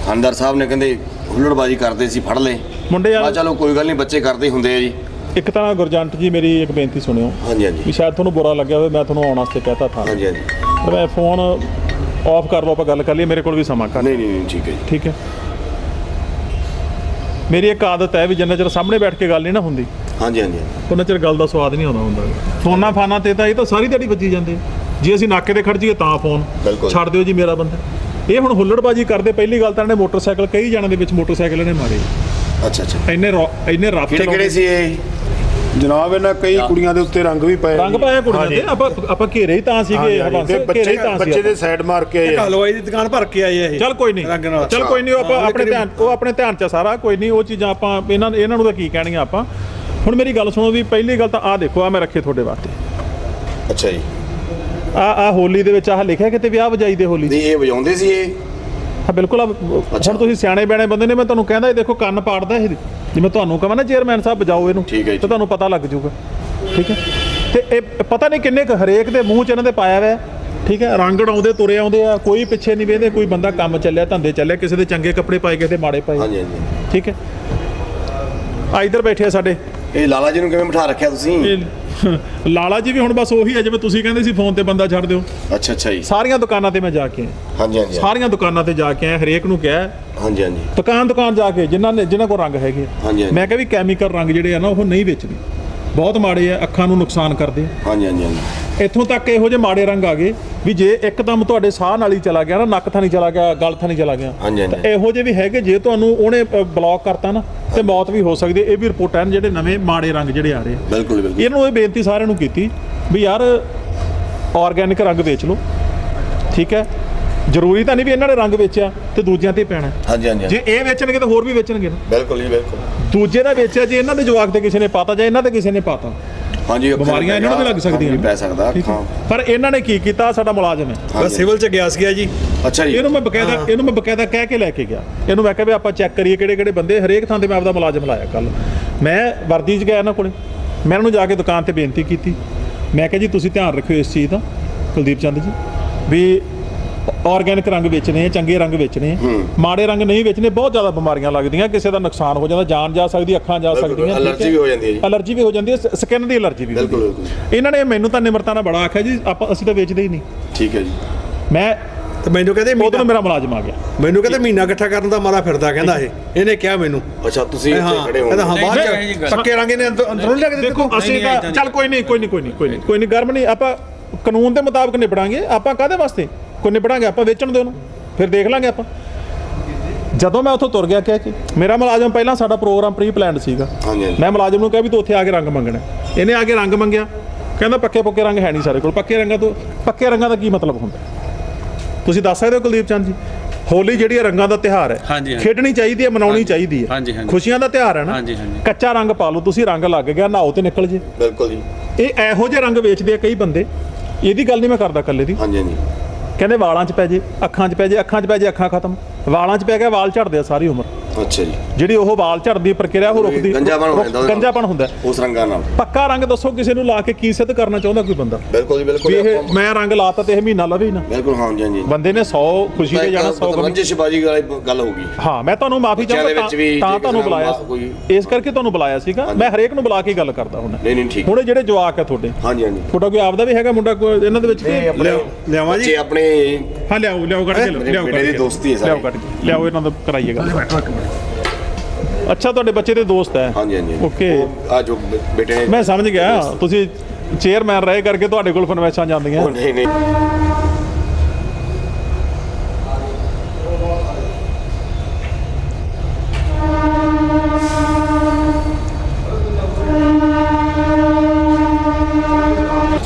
ਥਾਣੇਦਾਰ ਸਾਹਿਬ ਨੇ ਕਹਿੰਦੇ ਹੁੱਲੜਬਾਜ਼ੀ ਕਰਦੇ ਸੀ ਫੜ ਲਏ। ਮੁੰਡੇ ਮੈਂ ਚਲੋ ਕੋਈ ਗੱਲ ਨਹੀਂ ਬੱਚੇ ਕਰਦੇ ਹੁੰਦੇ ਆ ਜੀ। ਇੱਕ ਤਾਂ ਗੁਰਜੰਟ ਜੀ ਮੇਰੀ ਇੱਕ ਬੇਨਤੀ ਸੁਣਿਓ। ਹਾਂਜੀ ਵੀ ਹਾਂਜੀ ਸ਼ਾਇਦ ਤੁਹਾਨੂੰ ਬੁਰਾ ਲੱਗਿਆ ਹੋਵੇ ਮੈਂ ਤੁਹਾਨੂੰ ਆਉਣ ਵਾਸਤੇ ਕਹਤਾ ਥਾ। ਹਾਂਜੀ ਹਾਂਜੀ। ਤੇ ਮੈਂ ਫੋਨ ਆਫ ਕਰ ਲਓ ਆਪਾਂ ਗੱਲ ਕਰ ਲਈਏ ਮੇਰੇ ਕੋਲ ਵੀ ਸਮਾਂ ਕਰ ਨਹੀਂ ਨਹੀਂ ਨਹੀਂ, ਠੀਕ ਹੈ ਜੀ। ਠੀਕ ਹੈ। ਮੇਰੀ ਇੱਕ ਆਦਤ ਹੈ ਵੀ ਜਿੰਨਾ ਚਿਰ ਸਾਹਮਣੇ ਬੈਠ ਕੇ ਗੱਲ ਨਹੀਂ ਨਾ ਹੁੰਦੀ ਹਾਂਜੀ ਹਾਂਜੀ। ਉਹਨਾਂ ਚਿਰ ਗੱਲ ਦਾ ਸਵਾਦ ਨਹੀਂ ਆਉਂਦਾ ਹੁੰਦਾ। ਫੋਨਾਂ ਫਾਨਾਂ ਤੇ ਤਾਂ ਇਹ ਤਾਂ ਸਾਰੀ ਦਿਹਾੜੀ ਵੱਜੀ ਜਾਂਦੇ। ਜੇ ਅਸੀਂ ਨਾਕੇ ਤੇ ਖੜ ਜਾਈਏ ਤਾਂ ਫੋਨ। ਬਿਲਕੁਲ। ਛੱਡ ਦਿਓ ਜੀ ਮੇਰਾ ਬੰਦਾ। ਇਹ ਹੁਣ ਹੁੱਲੜਬਾਜੀ ਕਰਦੇ ਪਹਿਲੀ ਗੱਲ ਤਾਂ ਇਹਨੇ ਮੋਟਰਸਾਈਕਲ ਕਈ ਜਣਾਂ ਦੇ ਵਿੱਚ ਮੋਟਰਸਾਈਕਲ ਇਹਨੇ ਮਾਰੇ। ਅੱਛਾ ਅੱਛਾ। ਇੰਨੇ ਰੌ- ਇੰਨੇ ਰੱਫ ਕਿਹੜੇ ਕਿਹੜੇ ਸੀ ਇਹ? ਜਨਾਬ ਇਹਨਾਂ ਕਈ ਕੁੜੀਆਂ ਦੇ ਉੱਤੇ ਰੰਗ ਵੀ ਪਏ ਰੰਗ। ਪਾਇਆ ਕੁੜੀਆਂ। ਤੇ ਆਪਾਂ ਆਪਾਂ ਘੇਰੇ ਹੀ ਤਾਂ ਸੀਗੇ ਤੇ ਘੇਰੇ ਬੱਚੇ ਹੀ ਤਾਂ ਸੀ ਬੱਚੇ ਦੇ ਸਾਈਡ ਮਾਰ ਕੇ ਆਏ ਆ। ਹਲਵਾਈ ਦੀ ਦੁਕਾਨ ਭਰ ਕੇ ਆਏ ਆ ਇਹ। ਚੱਲ ਕੋਈ ਨਹੀਂ। ਰੰਗ ਨਾਲ। ਚੱਲ ਕੋਈ ਨਹੀਂ ਉਹ ਆਪਾਂ ਆਪਣੇ ਧਿਆਨ ਉਹ ਆਪਣੇ ਧਿਆਨ ਚ ਆ ਸਾਰਾ ਕੋਈ ਨਹੀਂ ਉਹ ਚੀਜ਼ਾਂ ਆਪਾਂ ਇਹਨਾਂ ਇਹਨਾਂ ਨੂੰ ਤਾਂ ਕੀ ਕਹਿਣੀਆਂ ਆਪਾਂ? ਹੁਣ ਮੇਰੀ ਗੱਲ ਸੁਣੋ ਵੀ ਪਹਿਲੀ ਗੱਲ ਤਾਂ ਆਹ ਦੇਖੋ ਆ ਮੈਂ ਰੱਖੇ ਤੁਹਾਡੇ ਵਾਸਤੇ। ਅੱਛਾ ਜੀ। ਆ ਆ ਹੋਲੀ ਦੇ ਵਿੱਚ ਆਹ ਲਿਖਿਆ ਕਿਤੇ ਵਿਆਹ ਵਜਾਈ ਦੇ ਹੋਲੀ 'ਚ। ਨਹੀਂ ਇਹ ਵਜਾਉਂਦੇ ਸੀ ਇਹ? ਹਾਂ ਬਿਲਕੁਲ ਹੁਣ ਤੁਸੀਂ ਸਿਆਣੇ ਬਿਆਣੇ ਬੰਦੇ ਨੇ ਮੈਂ ਤੁਹਾਨੂੰ ਕਹਿੰਦਾ ਇਹ ਦੇਖੋ ਕੰਨ ਪਾੜਦਾ ਇਹ। ਜਿਵੇਂ ਤੁਹਾਨੂੰ ਕਹਾਂ ਨਾ ਚੇਅਰਮੈਨ ਸਾਹਿਬ ਵਜਾਓ ਇਹਨੂੰ। ਤੇ ਤੁਹਾਨੂੰ ਪਤਾ ਲੱਗ ਜਾਊਗਾ। ਠੀਕ ਹੈ? ਤੇ ਇਹ ਪਤਾ ਨਹੀਂ ਕਿੰਨੇ ਕੁ ਹਰੇਕ ਦੇ ਮੂੰਹ 'ਚ ਇਹਨਾਂ ਦੇ ਪਾਇਆ ਹੋਇਆ। ਠੀਕ ਹੈ? ਰੰਗ ਆਉਂਦੇ ਤੁਰੇ ਆਉਂਦੇ ਆ ਕੋਈ ਪਿੱਛੇ ਨਹੀਂ ਵੇਂਦੇ ਕੋਈ ਬੰਦਾ ਕੰਮ ਚੱਲਿਆ ਧੰਦੇ ਚੱਲਿਆ ਕਿਸੇ ਦੇ ਚੰਗੇ ਕੱਪੜੇ ਪਾਏ ਕਿਸੇ ਦੇ ਮਾੜੇ ਪਾਏ। ਹਾਂਜੀ ਹਾਂਜੀ। ਠੀਕ ਹੈ? ਆ ਇੱਧਰ ਬੈਠੇ ਆ ਸਾਡੇ। ਇਹ ਲਾਲਾ ਜੀ ਨੂੰ ਕਿਵੇਂ ਬਿਠਾ ਰੱਖਿਆ ਤੁਸੀਂ? ਲਾਲਾ ਜੀ ਵੀ ਹੁਣ ਬਸ ਉਹੀ ਹੈ ਜਿਵੇਂ ਤੁਸੀਂ ਕਹਿੰਦੇ ਸੀ ਫੋਨ ਤੇ ਬੰਦਾ ਛੱਡ ਦਿਓ। ਅੱਛਾ ਅੱਛਾ ਜੀ। ਸਾਰੀਆਂ ਦੁਕਾਨਾਂ ਤੇ ਮੈਂ ਜਾ ਕੇ ਆਇਆ। ਹਾਂਜੀ ਹਾਂਜੀ ਸਾਰੀਆਂ ਦੁਕਾਨਾਂ ਤੇ ਜਾ ਕੇ ਆਇਆ ਹਰੇਕ ਨੂੰ ਕਿਹਾ। ਹਾਂਜੀ ਹਾਂਜੀ। ਦੁਕਾਨ ਦੁਕਾਨ ਜਾ ਕੇ ਜਿਨ੍ਹਾਂ ਨੇ ਜਿਨ੍ਹਾਂ ਕੋਲ ਰੰਗ ਹੈਗੇ ਹਾਂਜੀ। ਮੈਂ ਕਿਹਾ ਵੀ ਕੈਮੀਕਲ ਰੰਗ ਜਿਹੜੇ ਆ ਨਾ ਉਹ ਨਹੀਂ ਵੇਚਦੇ ਬਹੁਤ ਮਾੜੇ ਆ ਅੱਖਾਂ ਨੂੰ ਨੁਕਸਾਨ ਕਰਦੇ ਆ। ਹਾਂਜੀ ਹਾਂਜੀ ਹਾਂਜੀ। ਇੱਥੋਂ ਤੱਕ ਇਹੋ ਜਿਹੇ ਮਾੜੇ ਰੰਗ ਆ ਗਏ ਵੀ ਜੇ ਇੱਕਦਮ ਤੁਹਾਡੇ ਸਾਹ ਨਾਲ ਹੀ ਚਲਾ ਗਿਆ ਨਾ ਨੱਕ ਥਾਂ ਨਹੀਂ ਚਲਾ ਗਿਆ ਗਲ ਥਾਂ ਨਹੀਂ ਚਲਾ ਗਿਆ ਹਾਂਜੀ, ਹਾਂਜੀ। ਤਾਂ ਇਹੋ ਜਿਹੇ ਵੀ ਹੈਗੇ ਜੇ ਤੁਹਾਨੂੰ ਉਹਨੇ ਬਲੌਕ ਕਰਤਾ ਨਾ ਤੇ ਮੌਤ ਵੀ ਹੋ ਸਕਦੀ ਹੈ। ਇਹ ਵੀ ਰਿਪੋਰਟਾਂ ਨੇ ਜਿਹੜੇ ਨਵੇਂ ਮਾੜੇ ਰੰਗ ਜਿਹੜੇ ਆ ਰਹੇ ਆ। ਬਿਲਕੁਲ ਬਿਲਕੁਲ। ਇਹਨੂੰ ਇਹ ਬੇਨਤੀ ਸਾਰਿਆਂ ਨੂੰ ਕੀਤੀ ਵੀ ਯਾਰ ਆਰਗੈਨਿਕ ਰੰਗ ਵੇਚ ਲਓ ਠੀਕ ਹੈ? ਜ਼ਰੂਰੀ ਤਾਂ ਨਹੀਂ ਵੀ ਇਹਨਾਂ ਨੇ ਰੰਗ ਵੇਚਿਆ ਤੇ ਦੂਜਿਆਂ ਤੇ ਪੈਣਾ। ਹਾਂਜੀ ਹਾਂਜੀ। ਜੇ ਇਹ ਵੇਚਣਗੇ ਤਾਂ ਹੋਰ ਵੀ ਵੇਚਣਗੇ ਨਾ। ਬਿਲਕੁਲ ਜੀ ਬਿਲਕੁਲ। ਦੂਜੇ ਦਾ ਵੇਚਿਆ ਜੇ ਇਹਨਾਂ ਦੇ ਜਵਾਕ ਤੇ ਕਿਸੇ ਨੇ ਪਾਤਾ ਜਾਂ ਇਹਨਾਂ ਤੇ ਕਿਸੇ ਨੇ ਪਾਤਾ। ਹਾਂਜੀ ਅੱਖਾਂ ਬਿਮਾਰੀਆਂ ਇਹਨਾਂ ਨੂੰ ਵੀ ਲੱਗ ਸਕਦੀਆਂ। ਪੈ ਸਕਦਾ ਠੀਕ ਹੈ। ਪਰ ਇਹਨਾਂ ਨੇ ਕੀ ਕੀਤਾ? ਸਾਡਾ ਮੁਲਾਜ਼ਮ ਹੈ। ਬਸ ਸਿਵਲ ਚ ਗਿਆ ਸੀਗਾ ਜੀ। ਅੱਛਾ ਜੀ। ਇਹਨੂੰ ਮੈਂ ਬਕਾਇਦਾ ਇਹਨੂੰ ਮੈਂ ਬਕਾਇਦਾ ਕਹਿ ਕੇ ਲੈ ਕੇ ਗਿਆ। ਇਹਨੂੰ ਮੈਂ ਕਿਹਾ ਵੀ ਆਪਾਂ ਚੈੱਕ ਕਰੀਏ ਕਿਹੜੇ ਕਿਹੜੇ ਬੰਦੇ। ਹਰੇਕ ਥਾਂ ਤੇ ਮੈਂ ਆਪਦਾ ਮੁਲਾਜ਼ਮ ਲਾਇਆ ਕੱਲ ਮੈਂ ਵਰਦੀ 'ਚ ਗਿਆ ਇਹਨਾਂ ਕੋਲੇ। ਮੈਂ ਇਹਨਾਂ ਨੂੰ ਜਾ ਕੇ ਦੁਕਾਨ ਤੇ ਬੇਨਤੀ ਕੀਤੀ। ਮੈਂ ਕਿਹਾ ਜੀ ਤੁਸੀਂ ਧਿਆਨ ਰੱਖਿਓ ਇਸ ਚੀਜ਼ ਦਾ ਕੁਲਦੀਪ ਚੰਦ ਜੀ ਵੀ ਆਰਗੈਨਿਕ ਰੰਗ ਵੇਚਣੇ ਆ ਚੰਗੇ ਰੰਗ ਵੇਚਣੇ ਆ ਮਾੜੇ ਰੰਗ ਨਹੀਂ ਵੇਚਣੇ ਬਹੁਤ ਜ਼ਿਆਦਾ ਬਿਮਾਰੀਆਂ ਲੱਗਦੀਆਂ ਕਿਸੇ ਦਾ ਨੁਕਸਾਨ ਹੋ ਜਾਂਦਾ ਜਾਨ ਜਾ ਸਕਦੀ ਅੱਖਾਂ ਜਾ ਸਕਦੀਆਂ ਹੈ? ਵੀ ਹੋ ਜਾਂਦੀ ਹੈ ਜੀ। ਅਲਰਜੀ ਵੀ ਹੋ ਜਾਂਦੀ ਹੈ ਸਕਿਨ ਦੀ ਅਲਰਜੀ ਵੀ ਬਿਲਕੁਲ। ਇਹਨਾਂ ਨੇ ਮੈਨੂੰ ਤਾਂ ਨਿਮਰਤਾ ਨਾਲ ਬੜਾ ਆਖਿਆ ਜੀ ਆਪਾਂ ਅਸੀਂ ਤਾਂ ਵੇਚਦੇ ਹੀ ਨਹੀਂ। ਠੀਕ ਹੈ ਜੀ। ਮੈਂ ਤੇ ਮੈਨੂੰ ਕਹਿੰਦੇ ਉਦੋਂ ਮੇਰਾ ਮੁਲਾਜ਼ਮ ਆ ਗਿਆ। ਮੈਨੂੰ ਕਹਿੰਦੇ ਮਹੀਨਾ ਇਕੱਠਾ ਕਰਨ ਦਾ ਮਾਰਾ ਫਿਰਦਾ ਕਹਿੰਦਾ ਇਹ। ਇਹਨੇ ਕਿਹਾ ਮੈਨੂੰ। ਅੱਛਾ ਤੁਸੀਂ ਇੱਥੇ ਖੜੇ ਹੋ ਕਹਿੰਦਾ ਹਾਂ ਬਾਅਦ ਚ ਪੱਕੇ ਰੰਗ ਇਹਨੇ ਅੰਦਰ- ਅੰਦਰੋਂ ਲਿਆ ਕੇ ਦੇਖੋ ਅਸੀਂ ਤਾਂ ਚੱਲ ਕੋਈ ਨਹੀਂ। ਕੋਈ ਨਹੀਂ ਕੋਈ ਨਹੀਂ ਕੋਈ ਨਹੀਂ ਕੋਈ ਨਹੀਂ ਗਰਮ ਨਹੀਂ ਆਪਾਂ ਕਾਨੂੰਨ ਦੇ ਮੁਤਾਬਕ ਨਿਬੜਾਂਗੇ ਆਪਾਂ ਕਾਦੇ ਵਾਸਤੇ? ਕੋਈ ਨਿਬੜਾਂਗੇ ਆਪਾਂ ਵੇਚਣ ਦੇ ਉਹਨੂੰ ਫਿਰ ਦੇਖ ਲਾਂਗੇ ਆਪਾਂ। ਜਦੋਂ ਮੈਂ ਉੱਥੋਂ ਤੁਰ ਗਿਆ ਕਹਿ ਕੇ ਮੇਰਾ ਮੁਲਾਜ਼ਮ ਪਹਿਲਾਂ ਸਾਡਾ ਪ੍ਰੋਗਰਾਮ ਪ੍ਰੀ ਪਲਾਨਡ ਸੀਗਾ। ਹਾਂਜੀ, ਹਾਂਜੀ। ਮੈਂ ਮੁਲਾਜ਼ਮ ਨੂੰ ਕਿਹਾ ਵੀ ਤੂੰ ਉੱਥੇ ਆ ਕੇ ਰੰਗ ਮੰਗਣਾ। ਇਹਨੇ ਆ ਕੇ ਰੰਗ ਮੰਗਿਆ। ਕਹਿੰਦਾ ਪੱਕੇ ਪੱਕੇ ਰੰਗ ਹੈ ਨਹੀਂ ਸਾਡੇ ਕੋਲ। ਪੱਕੇ ਰੰਗਾਂ ਤੋਂ ਪੱਕੇ ਰੰਗਾਂ ਦਾ ਕੀ ਮਤਲਬ ਹੁੰਦਾ? ਤੁਸੀਂ ਦੱਸ ਸਕਦੇ ਹੋ ਕੁਲਦੀਪ ਚੰਦ ਜੀ? ਹੋਲੀ ਜਿਹੜੀ ਹੈ ਰੰਗਾਂ ਦਾ ਤਿਉਹਾਰ ਹੈ। ਖੇਡਣੀ ਚਾਹੀਦੀ ਹੈ ਮਨਾਉਣੀ ਚਾਹੀਦੀ ਹੈ। ਹਾਂਜੀ, ਹਾਂਜੀ। ਖੁਸ਼ੀਆਂ ਦਾ ਤਿਉਹਾਰ ਹੈ ਨਾ। ਹਾਂਜੀ, ਹਾਂਜੀ। ਕੱਚਾ ਰੰਗ ਪਾ ਲਓ ਤੁਸੀਂ ਰੰਗ ਲੱਗ ਗਿਆ ਨਹਾਓ ਤੇ ਨਿਕਲ ਜੇ। ਬਿਲਕੁਲ ਜੀ। ਇਹ ਇਹੋ ਜਿਹੇ ਰੰਗ ਵੇਚਦੇ ਆ ਕਈ ਬੰਦੇ। ਇਹਦੀ ਗੱਲ ਨਹੀਂ ਮੈਂ ਕਰਦਾ ਇਕੱਲੇ ਦੀ। ਹਾਂਜੀ ਹਾਂਜੀ। ਕਹਿੰਦੇ ਵਾਲਾਂ 'ਚ ਪੈ ਜੇ, ਅੱਖਾਂ 'ਚ ਪੈ ਜੇ, ਅੱਖਾਂ 'ਚ ਪੈ ਜੇ, ਅੱਖਾਂ ਖਤਮ। ਵਾਲਾਂ 'ਚ ਪੈ ਗਿਆ, ਵਾਲ ਝੜਦੇ ਆ, ਸਾਰੀ ਉਮਰ। ਅੱਛਾ ਜੀ। ਜਿਹੜੀ ਉਹ ਵਾਲ ਝੜਨ ਦੀ ਪ੍ਰਕਿਰਿਆ ਉਹ ਰੁਕਦੀ ਗੰਜਾਪਣ ਹੋ ਜਾਂਦਾ ਉਹਦੇ ਨਾਲ। ਗੰਜਾਪਣ ਹੁੰਦਾ। ਉਸ ਰੰਗਾਂ ਨਾਲ। ਪੱਕਾ ਰੰਗ ਦੱਸੋ ਕਿਸੇ ਨੂੰ ਲਾ ਕੇ ਕੀ ਸਿੱਧ ਕਰਨਾ ਚਾਹੁੰਦਾ ਕੋਈ ਬੰਦਾ? ਬਿਲਕੁਲ ਜੀ ਬਿਲਕੁਲ। ਇਹ ਮੈਂ ਰੰਗ ਲਾਤਾ ਤੇ ਇਹ ਮਹੀਨਾ ਲਵੇ ਹੀ ਨਾ। ਬਿਲਕੁਲ ਹਾਂ ਜੀ ਹਾਂ ਜੀ। ਬੰਦੇ ਨੇ 100 ਖੁਸ਼ੀ ਤਾਂ ਜਾਣਾ 100 ਗਮ ਰੰਜਿਸ਼ਬਾਜੀ ਵਾਲੀ ਗੱਲ ਹੋ ਗਈ। ਹਾਂ ਮੈਂ ਤੁਹਾਨੂੰ ਮਾਫੀ ਬੱਚਿਆਂ ਚਾਹੁੰਦਾ ਦੇ ਵਿੱਚ ਵੀ ਤਾਂ- ਤਾਂ ਜੇ ਤੁਹਾਨੂੰ ਕਿਸੇ ਨਾਲ ਬੁਲਾਇਆ ਕੋਈ- ਇਸ ਕਰਕੇ ਤੁਹਾਨੂੰ ਬੁਲਾਇਆ ਸੀਗਾ। ਮੈਂ ਹਰੇਕ ਨੂੰ ਬੁਲਾ ਕੇ ਗੱਲ ਕਰਦਾ ਹੁਣ। ਨਹੀਂ ਨਹੀਂ ਠੀਕ। ਹੁਣ ਇਹ ਜਿਹੜੇ ਜਵਾਕ ਹੈ ਤੁਹਾਡੇ ਹਾਂਜੀ ਹਾਂਜੀ ਤੁਹਾਡਾ ਕੋਈ ਆਪਦਾ ਵੀ ਹੈਗਾ ਮੁੰਡਾ ਕੋਈ ਇਹਨਾਂ ਦੇ ਵਿੱਚ ਕਿ ਲਿਆਓ। ਲਿਆਵਾਂ ਜੀ। ਬੱਚੇ ਆਪਣੇ ਹਾਂ ਲਿਆਓ ਲਿਆਓ ਕੱਢ ਕੇ ਲਿਆਓ ਕੱਢ ਦੀ ਕੇ। ਦੋਸਤੀ ਹੈ ਸਾਰੀ। ਲਿਆਓ ਕੱਢ ਕੇ। ਲਿਆਓ ਇਹਨਾਂ ਦਾ ਕਰਾਈਏ ਗੱਲ। ਅੱਛਾ ਤੁਹਾਡੇ ਬੱਚੇ ਦੇ ਦੋਸਤ ਹੈ? ਹਾਂਜੀ ਹਾਂਜੀ ਓਕੇ ਆ ਜੋ ਬੇਟੇ ਨੇ ਮੈਂ ਸਮਝ ਗਿਆ। ਤੁਸੀਂ ਚੇਅਰਮੈਨ ਰਹੇ ਕਰਕੇ ਤੁਹਾਡੇ ਕੋਲ ਫਰਮੈਸ਼ਾਂ ਜਾਂਦੀਆਂ। ਉਹ ਨਹੀਂ ਨਹੀਂ।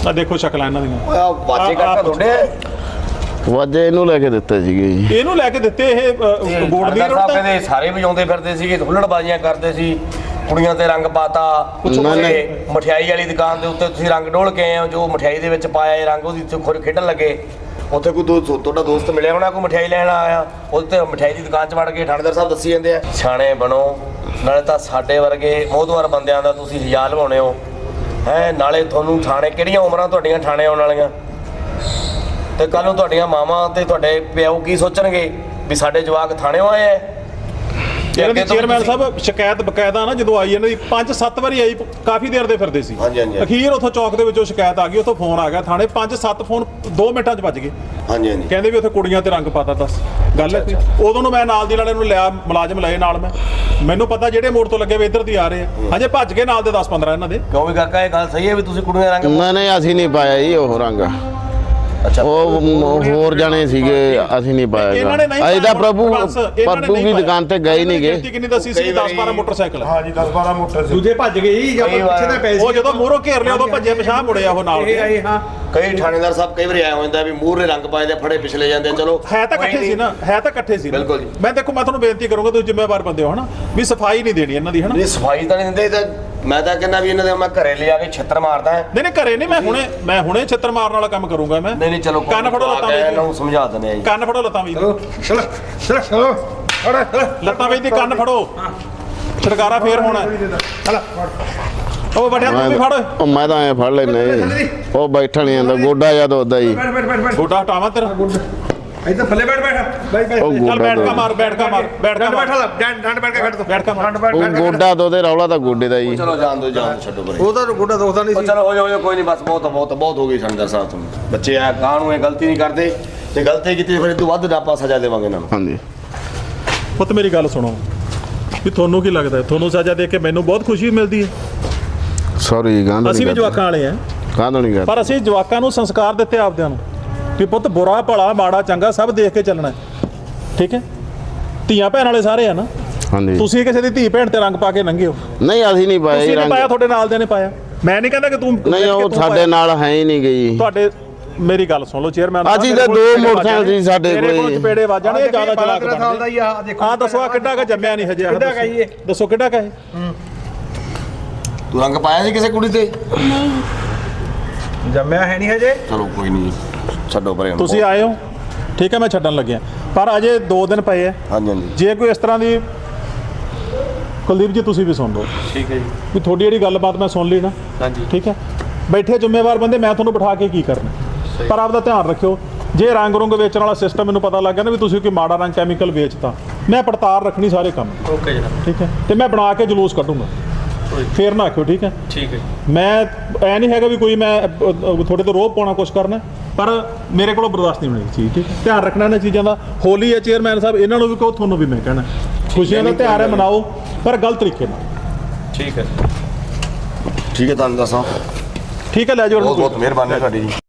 ਆ ਦੇਖੋ ਸ਼ਕਲਾਂ ਇਹਨਾਂ ਦੀਆਂ। ਆ ਆ ਕੱਟਾ ਤੁਹਾਡੇ। ਵਾਜੇ ਇਹਨੂੰ ਲੈ ਕੇ ਦਿੱਤੇ ਸੀਗੇ ਜੀ। ਇਹਨੂੰ ਲੈ ਕੇ ਦਿੱਤੇ ਇਹ ਅ, ਗੋੜ ਦੀ ਸਾਹਿਬ ਰੋਟ ਕਹਿੰਦੇ ਸਾਰੇ ਵਜਾਉਂਦੇ ਫਿਰਦੇ ਸੀਗੇ ਹੁੱਲੜਬਾਜ਼ੀਆਂ ਕਰਦੇ ਸੀ ਕੁੜੀਆਂ ਤੇ ਰੰਗ ਪਾਤਾ। ਤੇ ਮਠਿਆਈ ਵਾਲੀ ਦੁਕਾਨ ਦੇ ਉੱਤੇ ਤੁਸੀਂ ਰੰਗ ਡੋਲ ਕੇ ਆਏ ਹੋ ਜੋ ਮਠਿਆਈ ਦੇ ਵਿੱਚ ਪਾਇਆ ਇਹ ਰੰਗ ਉਹਦੀ ਤੇ ਖੁਰ ਖੇਡਣ ਲੱਗੇ। ਉੱਥੇ ਕੋਈ ਦੋਸਤ ਤੁਹਾਡਾ ਦੋਸਤ ਮਿਲਿਆ ਹੋਣਾ ਕੋਈ ਮਠਿਆਈ ਲੈਣ ਆਇਆ? ਉਹਦੇ ਤੇ ਮਠਿਆਈ ਦੀ ਦੁਕਾਨ 'ਚ ਵੜ ਕੇ ਥਾਣੇਦਾਰ ਸਾਹਿਬ ਦੱਸੀ ਜਾਂਦੇ ਆ ਸਿਆਣੇ ਬਣੋ ਨਾਲੇ ਤਾਂ ਸਾਡੇ ਵਰਗੇ ਮੋਹਦਵਾਰ ਬੰਦਿਆਂ ਦਾ ਤੁਸੀਂ ਹਿਜਾ ਲਵਾਉਣੇ ਹੋ। ਹੈ ਨਾਲੇ ਤੁਹਾਨੂੰ ਥਾਣੇ ਕਿਹੜੀਆਂ ਉਮਰਾਂ ਤੁਹਾਡੀਆਂ ਥਾਣੇ ਆਉਣ ਵਾਲੀਆਂ? ਤੇ ਕੱਲ ਨੂੰ ਤੁਹਾਡੀਆਂ ਮਾਵਾਂ ਤੇ ਤੁਹਾਡੇ ਪਿਓ ਕੀ ਸੋਚਣਗੇ ਵੀ ਸਾਡੇ ਜਵਾਕ ਥਾਣੇ ਆਏ ਐ? ਇਹਨਾਂ ਦੀ ਚੇਅਰਮੈਨ ਸਾਹਿਬ ਸ਼ਿਕਾਇਤ ਬਕਾਇਦਾ ਨਾ ਜਦੋਂ ਆਈ ਇਹਨਾਂ ਦੀ 5-7 ਵਾਰੀ ਆਈ ਕਾਫੀ ਦੇਰ ਦੇ ਫਿਰਦੇ ਸੀ। ਹਾਂਜੀ, ਹਾਂਜੀ। ਅਖੀਰ ਉੱਥੋਂ ਚੌਕ ਦੇ ਵਿੱਚੋਂ ਸ਼ਿਕਾਇਤ ਆ ਗਈ ਉੱਥੋਂ ਫੋਨ ਆ ਗਿਆ ਥਾਣੇ 5-7 ਫੋਨ 2 ਮਿੰਟਾਂ 'ਚ ਵੱਜ ਗਏ। ਹਾਂਜੀ ਹਾਂਜੀ। ਕਹਿੰਦੇ ਵੀ ਉੱਥੇ ਕੁੜੀਆਂ ਤੇ ਰੰਗ ਪਾਤਾ ਦੱਸ। ਗੱਲ ਹੈ ਕੋਈ ਉਦੋਂ ਨੂੰ ਮੈਂ ਨਾਲ ਦੀ ਨਾਲੇ ਨੂੰ ਲਿਆ ਮੁਲਾਜ਼ਮ ਲਏ ਨਾਲ ਮੈਂ। ਮੈਨੂੰ ਪਤਾ ਜਿਹੜੇ ਮੋੜ ਤੋਂ ਲੱਗੇ ਵੇ ਇੱਧਰ ਦੀ ਆ ਰਹੇ ਆ। ਹਜੇ ਭੱਜ ਗਏ ਨਾਲ ਦੇ 10-15 ਇਹਨਾਂ ਦੇ। ਕਿਉਂ ਵੀ ਕਾਕਾ ਇਹ ਗੱਲ ਸਹੀ ਹੈ ਵੀ ਤੁਸੀਂ ਕੁੜੀਆਂ ਰੰਗ ਨਹੀਂ ਨਹੀਂ ਅਸੀਂ ਨਹੀਂ ਪਾਇਆ ਜੀ ਉਹ ਰੰਗ। ਉਹ ਮ- ਹੋਰ ਜਣੇ ਸੀਗੇ ਅਸੀਂ ਨਹੀਂ ਪਾਇਆ ਇਹਨਾਂ ਨੇ ਨਹੀਂ ਅਸੀਂ ਤਾਂ ਪਾਇਆ ਪ੍ਰਭੂ ਬਸ, ਇਹਨਾਂ ਨੇ ਪ੍ਰਭੂ ਨਹੀਂ ਦੀ। ਦੁਕਾਨ ਤੇ ਗਏ ਨਹੀਂ ਗਿਣਤੀ ਗਏ ਕਿੰਨੀ ਦੱਸੀ ਸੀ 10-12 ਮੋਟਰਸਾਈਕਲ। ਹਾਂ ਜੀ 10 12 ਮੋਟਰ ਸੀ ਦੂਜੇ ਭੱਜ ਗਏ ਜੀ ਜਦੋਂ ਕਈ ਵਾਰ- ਪਿੱਛੇ ਦੇ ਪਏ ਉਹ ਜਦੋਂ ਮੂਹਰੋਂ ਘੇਰ ਲਿਆ ਉਦੋਂ ਭੱਜੇ ਪਿਛਾਹ ਮੁੜਿਆ ਉਹ ਨਾਲ ਇਹ ਆਏ ਹਾਂ। ਕਈ ਥਾਣੇਦਾਰ ਸਾਹਿਬ ਕਈ ਵਾਰੀ ਆਇਆ ਹੁੰਦਾ ਵੀ ਮੂਹਰੇ ਰੰਗ ਪਾਏ ਦੇ ਫੜੇ ਪਿਛਲੇ ਜਾਂਦੇ ਆ, ਚਲੋ। ਹੈ ਤਾਂ ਇਕੱਠੇ ਸੀ ਨਾ ਹੈ ਤਾਂ ਇਕੱਠੇ ਸੀ ਨਾ। ਬਿਲਕੁਲ ਜੀ। ਮੈਂ ਦੇਖੋ ਮੈਂ ਤੁਹਾਨੂੰ ਬੇਨਤੀ ਕਰੂੰਗਾ ਤੁਸੀਂ ਜ਼ਿੰਮੇਵਾਰ ਬੰਦੇ ਹੋ ਹਨਾ? ਵੀ ਸਫ਼ਾਈ ਨਹੀਂ ਦੇਣੀ ਇਹਨਾਂ ਦੀ ਹਨਾ? ਇਹ ਸਫ਼ਾਈ ਤਾਂ ਨਹੀਂ ਦਿੰਦੇ ਇਹ ਤਾਂ ਮੈਂ ਤਾਂ ਕਹਿੰਦਾ ਵੀ ਇਹਨਾਂ ਦੇ ਮੈਂ ਘਰੇ ਲਿਆ ਕੇ ਛੱਤਰ ਮਾਰਦਾ। ਨਹੀਂ ਨਹੀਂ ਘਰੇ ਨਹੀਂ ਮੈਂ ਹੁਣੇ ਮੈਂ ਹੁਣੇ ਛਿੱਤਰ ਮਾਰਨ ਵਾਲਾ ਕੰਮ ਕਰੂੰਗਾ ਮੈਂ। ਨਹੀਂ ਨਹੀਂ ਚਲੋ ਕੰਨ ਫੜੋ ਲੱਤਾਂ ਇਹਨਾਂ ਵਿੱਚ ਨੂੰ ਸਮਝਾ ਦਿੰਦੇ ਆ ਜੀ। ਕੰਨ ਫੜੋ ਲੱਤਾਂ ਵਿੱਚ ਚਲੋ ਚਲੋ ਚਲੋ ਲੱਤਾਂ ਵਿੱਚ ਦੀ ਕੰਨ ਫੜੋ। ਛੜਕਾਰਾ ਫੇਰ ਹੋਣਾ। ਚਲੋ ਉਹ ਬਟਿਆ ਤੂੰ ਵੀ ਫੜ। ਉਹ ਮੈਂ ਤਾਂ ਐ ਫੜ ਲੈਣਾ ਉਹ ਬੈਠਣ ਨਹੀਂ ਆਂਦਾ ਗੋਡਾ ਜਾਂ ਦੋਦਾ ਜੀ ਗੋਡਾ ਹਟਾਵਾਂ ਤੇਰਾ। ਇੱਧਰ ਥੱਲੇ ਬੈਠ ਬੈਠ। ਬਾਈ ਬਾਈ ਉਹ ਚੱਲ ਗੋਡਾ ਬੈਠ ਕਾ ਮਾਰ ਬੈਠ ਕਾ ਮਾਰ ਬੈਠ ਕਾ ਡੰਡ ਬੈਠ ਮਾਰ। ਲਾ ਡੰਡ ਡੰਡ ਬੈਠ ਕੇ ਖੜ ਦੋ ਬੈਠ ਕਾ ਮਾਰ ਉਹ ਗੋਡਾ ਦੋਦੇ ਰੌਲਾ ਤਾਂ ਗੋਡੇ ਦਾ ਜੀ ਚਲੋ ਜਾਣ ਦੋ ਜਾਣ ਦਿਓ, ਛੱਡੋ ਪਰੇ ਉਹਦਾ ਗੋਡਾ ਦੋਖਦਾ ਨਹੀਂ ਉਹ ਸੀ। ਚਲੋ ਹੋ ਜਾ ਹੋ ਜਾ ਕੋਈ ਨਹੀਂ ਬਸ ਬਹੁਤ ਬਹੁਤ ਬਹੁਤ ਹੋ ਗਈ ਥਾਣੇਦਾਰ ਸਾਹਿਬ ਤੁਹਾਨੂੰ ਬੱਚੇ ਆ ਗਾਂ ਨੂੰ ਇਹ ਗਲਤੀ ਨਹੀਂ ਕਰਦੇ। ਤੇ ਗਲਤੀ ਕੀਤੀ ਫਿਰ ਇਹ ਤੋਂ ਵੱਧ ਆਪਾਂ ਸਜ਼ਾ ਦੇਵਾਂਗੇ ਇਹਨਾਂ ਨੂੰ। ਹਾਂਜੀ। ਪੁੱਤ ਮੇਰੀ ਗੱਲ ਸੁਣੋ। ਵੀ ਤੁਹਾਨੂੰ ਕੀ ਲੱਗਦਾ ਹੈ? ਤੁਹਾਨੂੰ ਸਜ਼ਾ ਦੇ ਕੇ ਮੈਨੂੰ ਬਹੁਤ ਖੁਸ਼ੀ ਮਿਲਦੀ ਹੈ। ਸੌਰੀ ਗਾਂਧ ਅਸੀਂ ਵੀ ਜਵਾਕਾਂ ਵਾਲੇ ਆ ਕਾਹਦੋਂ ਨਹੀਂ ਕਰਦਾ। ਪਰ ਅਸੀਂ ਜਵਾਕਾਂ ਨੂੰ ਸੰਸਕਾਰ ਦਿੱਤੇ ਆਪਦਿਆਂ ਨੂੰ। ਵੀ ਪੁੱਤ ਬੁਰਾ ਭਲਾ ਮਾੜਾ ਚੰਗਾ ਸਭ ਦੇਖ ਕੇ ਚੱਲਣਾ ਹੈ। ਠੀਕ ਹੈ? ਧੀਆਂ ਭੈਣ ਵਾਲੇ ਸਾਰੇ ਆ ਨਾ? ਹਾਂਜੀ। ਤੁਸੀਂ ਕਿਸੇ ਦੀ ਧੀ ਭੈਣ ਤੇ ਰੰਗ ਪਾ ਕੇ ਲੰਘੇ ਹੋ। ਨਹੀਂ ਅਸੀਂ ਨਹੀਂ ਪਾਇਆ ਜੀ ਤੁਸੀਂ ਰੰਗ। ਪਾਇਆ ਤੁਹਾਡੇ ਨਾਲ ਦੇ ਨੇ ਪਾਇਆ। ਮੈਂ ਨਹੀਂ ਕਹਿੰਦਾ ਕਿ ਤੂੰ ਨਹੀਂ ਉਹ ਤੂੰ ਸਾਡੇ ਪਾਇਆ। ਨਾਲ ਹੈ ਹੀ ਨਹੀਂ ਗਈ ਤੁਹਾਡੇ ਮੇਰੀ ਗੱਲ ਸੁਣ ਲਓ ਚੇਅਰਮੈਨ ਅਸੀਂ ਤਾਂ ਦੋ ਮੋਟਰਸਾਈਕਲ ਸੀ ਸਾਡੇ ਮੇਰੇ ਕੋਲ ਕੋਲੇ। ਚਪੇੜੇ ਵੱਜਣ ਇਹ ਜ਼ਿਆਦਾ ਚਲਾਕ ਸਾਲ ਦਾ ਹੀ ਆ ਦੇਖੋ ਹਾਂ ਦੱਸੋ ਆ ਕਿੱਡਾ ਕਾ ਜੰਮਿਆ ਨਹੀਂ ਹਜੇ ਆਹ ਕਿੱਡਾ ਦੱਸੋ। ਕਾ ਜੀ ਇਹ? ਦੱਸੋ ਕਿੱਡਾ ਕਾ ਇਹ ਤੂੰ ਰੰਗ ਪਾਇਆ ਸੀ ਕਿਸੇ ਕੁੜੀ ਤੇ? ਜੰਮਿਆ ਹੈ ਨਹੀਂ ਹਜੇ? ਚਲੋ ਕੋਈ ਨਹੀਂ। ਛੱਡੋ ਪਰੇ ਹੁਣ। ਤੁਸੀਂ ਆਏ ਹੋ? ਠੀਕ ਹੈ ਮੈਂ ਛੱਡਣ ਲੱਗਿਆ। ਪਰ ਅਜੇ 2 ਦਿਨ ਪਏ ਆ ਹਾਂਜੀ ਹਾਂਜੀ। ਜੇ ਕੋਈ ਇਸ ਤਰ੍ਹਾਂ ਦੀ ਕੁਲਦੀਪ ਜੀ ਤੁਸੀਂ ਵੀ ਸੁਣ ਲਓ। ਠੀਕ ਹੈ ਜੀ। ਵੀ ਤੁਹਾਡੀ ਜਿਹੜੀ ਗੱਲਬਾਤ ਮੈਂ ਸੁਣ ਲਈ ਨਾ। ਹਾਂਜੀ। ਠੀਕ ਹੈ? ਬੈਠੇ ਜ਼ਿੰਮੇਵਾਰ ਬੰਦੇ ਮੈਂ ਤੁਹਾਨੂੰ ਬਿਠਾ ਕੇ ਕੀ ਕਰਨਾ? ਪਰ ਆਪਦਾ ਧਿਆਨ ਰੱਖਿਓ ਜੇ ਰੰਗ ਰੁੰਗ ਵੇਚਣ ਵਾਲਾ ਸਿਸਟਮ ਮੈਨੂੰ ਪਤਾ ਲੱਗ ਗਿਆ ਨਾ ਵੀ ਤੁਸੀਂ ਕੋਈ ਮਾੜਾ ਰੰਗ ਕੈਮੀਕਲ ਵੇਚਤਾ ਮੈਂ ਪੜਤਾਲ ਰੱਖਣੀ ਸਾਰੇ ਕੰਮ ਓਕੇ ਜਨਾਬ। ਠੀਕ ਹੈ? ਤੇ ਮੈਂ ਬਣਾ ਕੇ ਜਲੂਸ ਕੱਢੂੰਗਾ। ਫੇਰ ਨਾ ਆਖਿਓ ਠੀਕ ਹੈ? ਠੀਕ ਹੈ ਮੈਂ ਐ ਨਹੀਂ ਹੈਗਾ ਵੀ ਕੋਈ ਮੈਂ ਤੁਹਾਡੇ ਤੋਂ ਰੋਹ ਪਾਉਣਾ ਕੁਛ ਕਰਨਾ ਪਰ ਮੇਰੇ ਕੋਲੋਂ ਬਰਦਾਸ਼ਤ ਨਹੀਂ ਹੋਣੀ ਚੀਜ਼ ਠੀਕ ਹੈ? ਧਿਆਨ ਰੱਖਣਾ ਇਹਨਾਂ ਚੀਜ਼ਾਂ ਦਾ। ਹੋਲੀ ਹੈ ਚੇਅਰਮੈਨ ਸਾਹਿਬ ਇਹਨਾਂ ਨੂੰ ਵੀ ਕਹੋ ਤੁਹਾਨੂੰ ਵੀ ਮੈਂ ਕਹਿਣਾ। ਖੁਸ਼ੀਆਂ ਦਾ ਤਿਉਹਾਰ ਹੈ ਮਨਾਓ ਪਰ ਗਲਤ ਤਰੀਕੇ ਨਾਲ। ਠੀਕ ਹੈ ਠੀਕ ਹੈ ਤੁਹਾਨੂੰ ਦੱਸਾਂ। ਠੀਕ ਹੈ ਲੈ ਜਾਓ ਬਹੁਤ ਬਹੁਤ ਮਿਹਰਬਾਨੀ ਤੁਹਾਡੀ ਜੀ।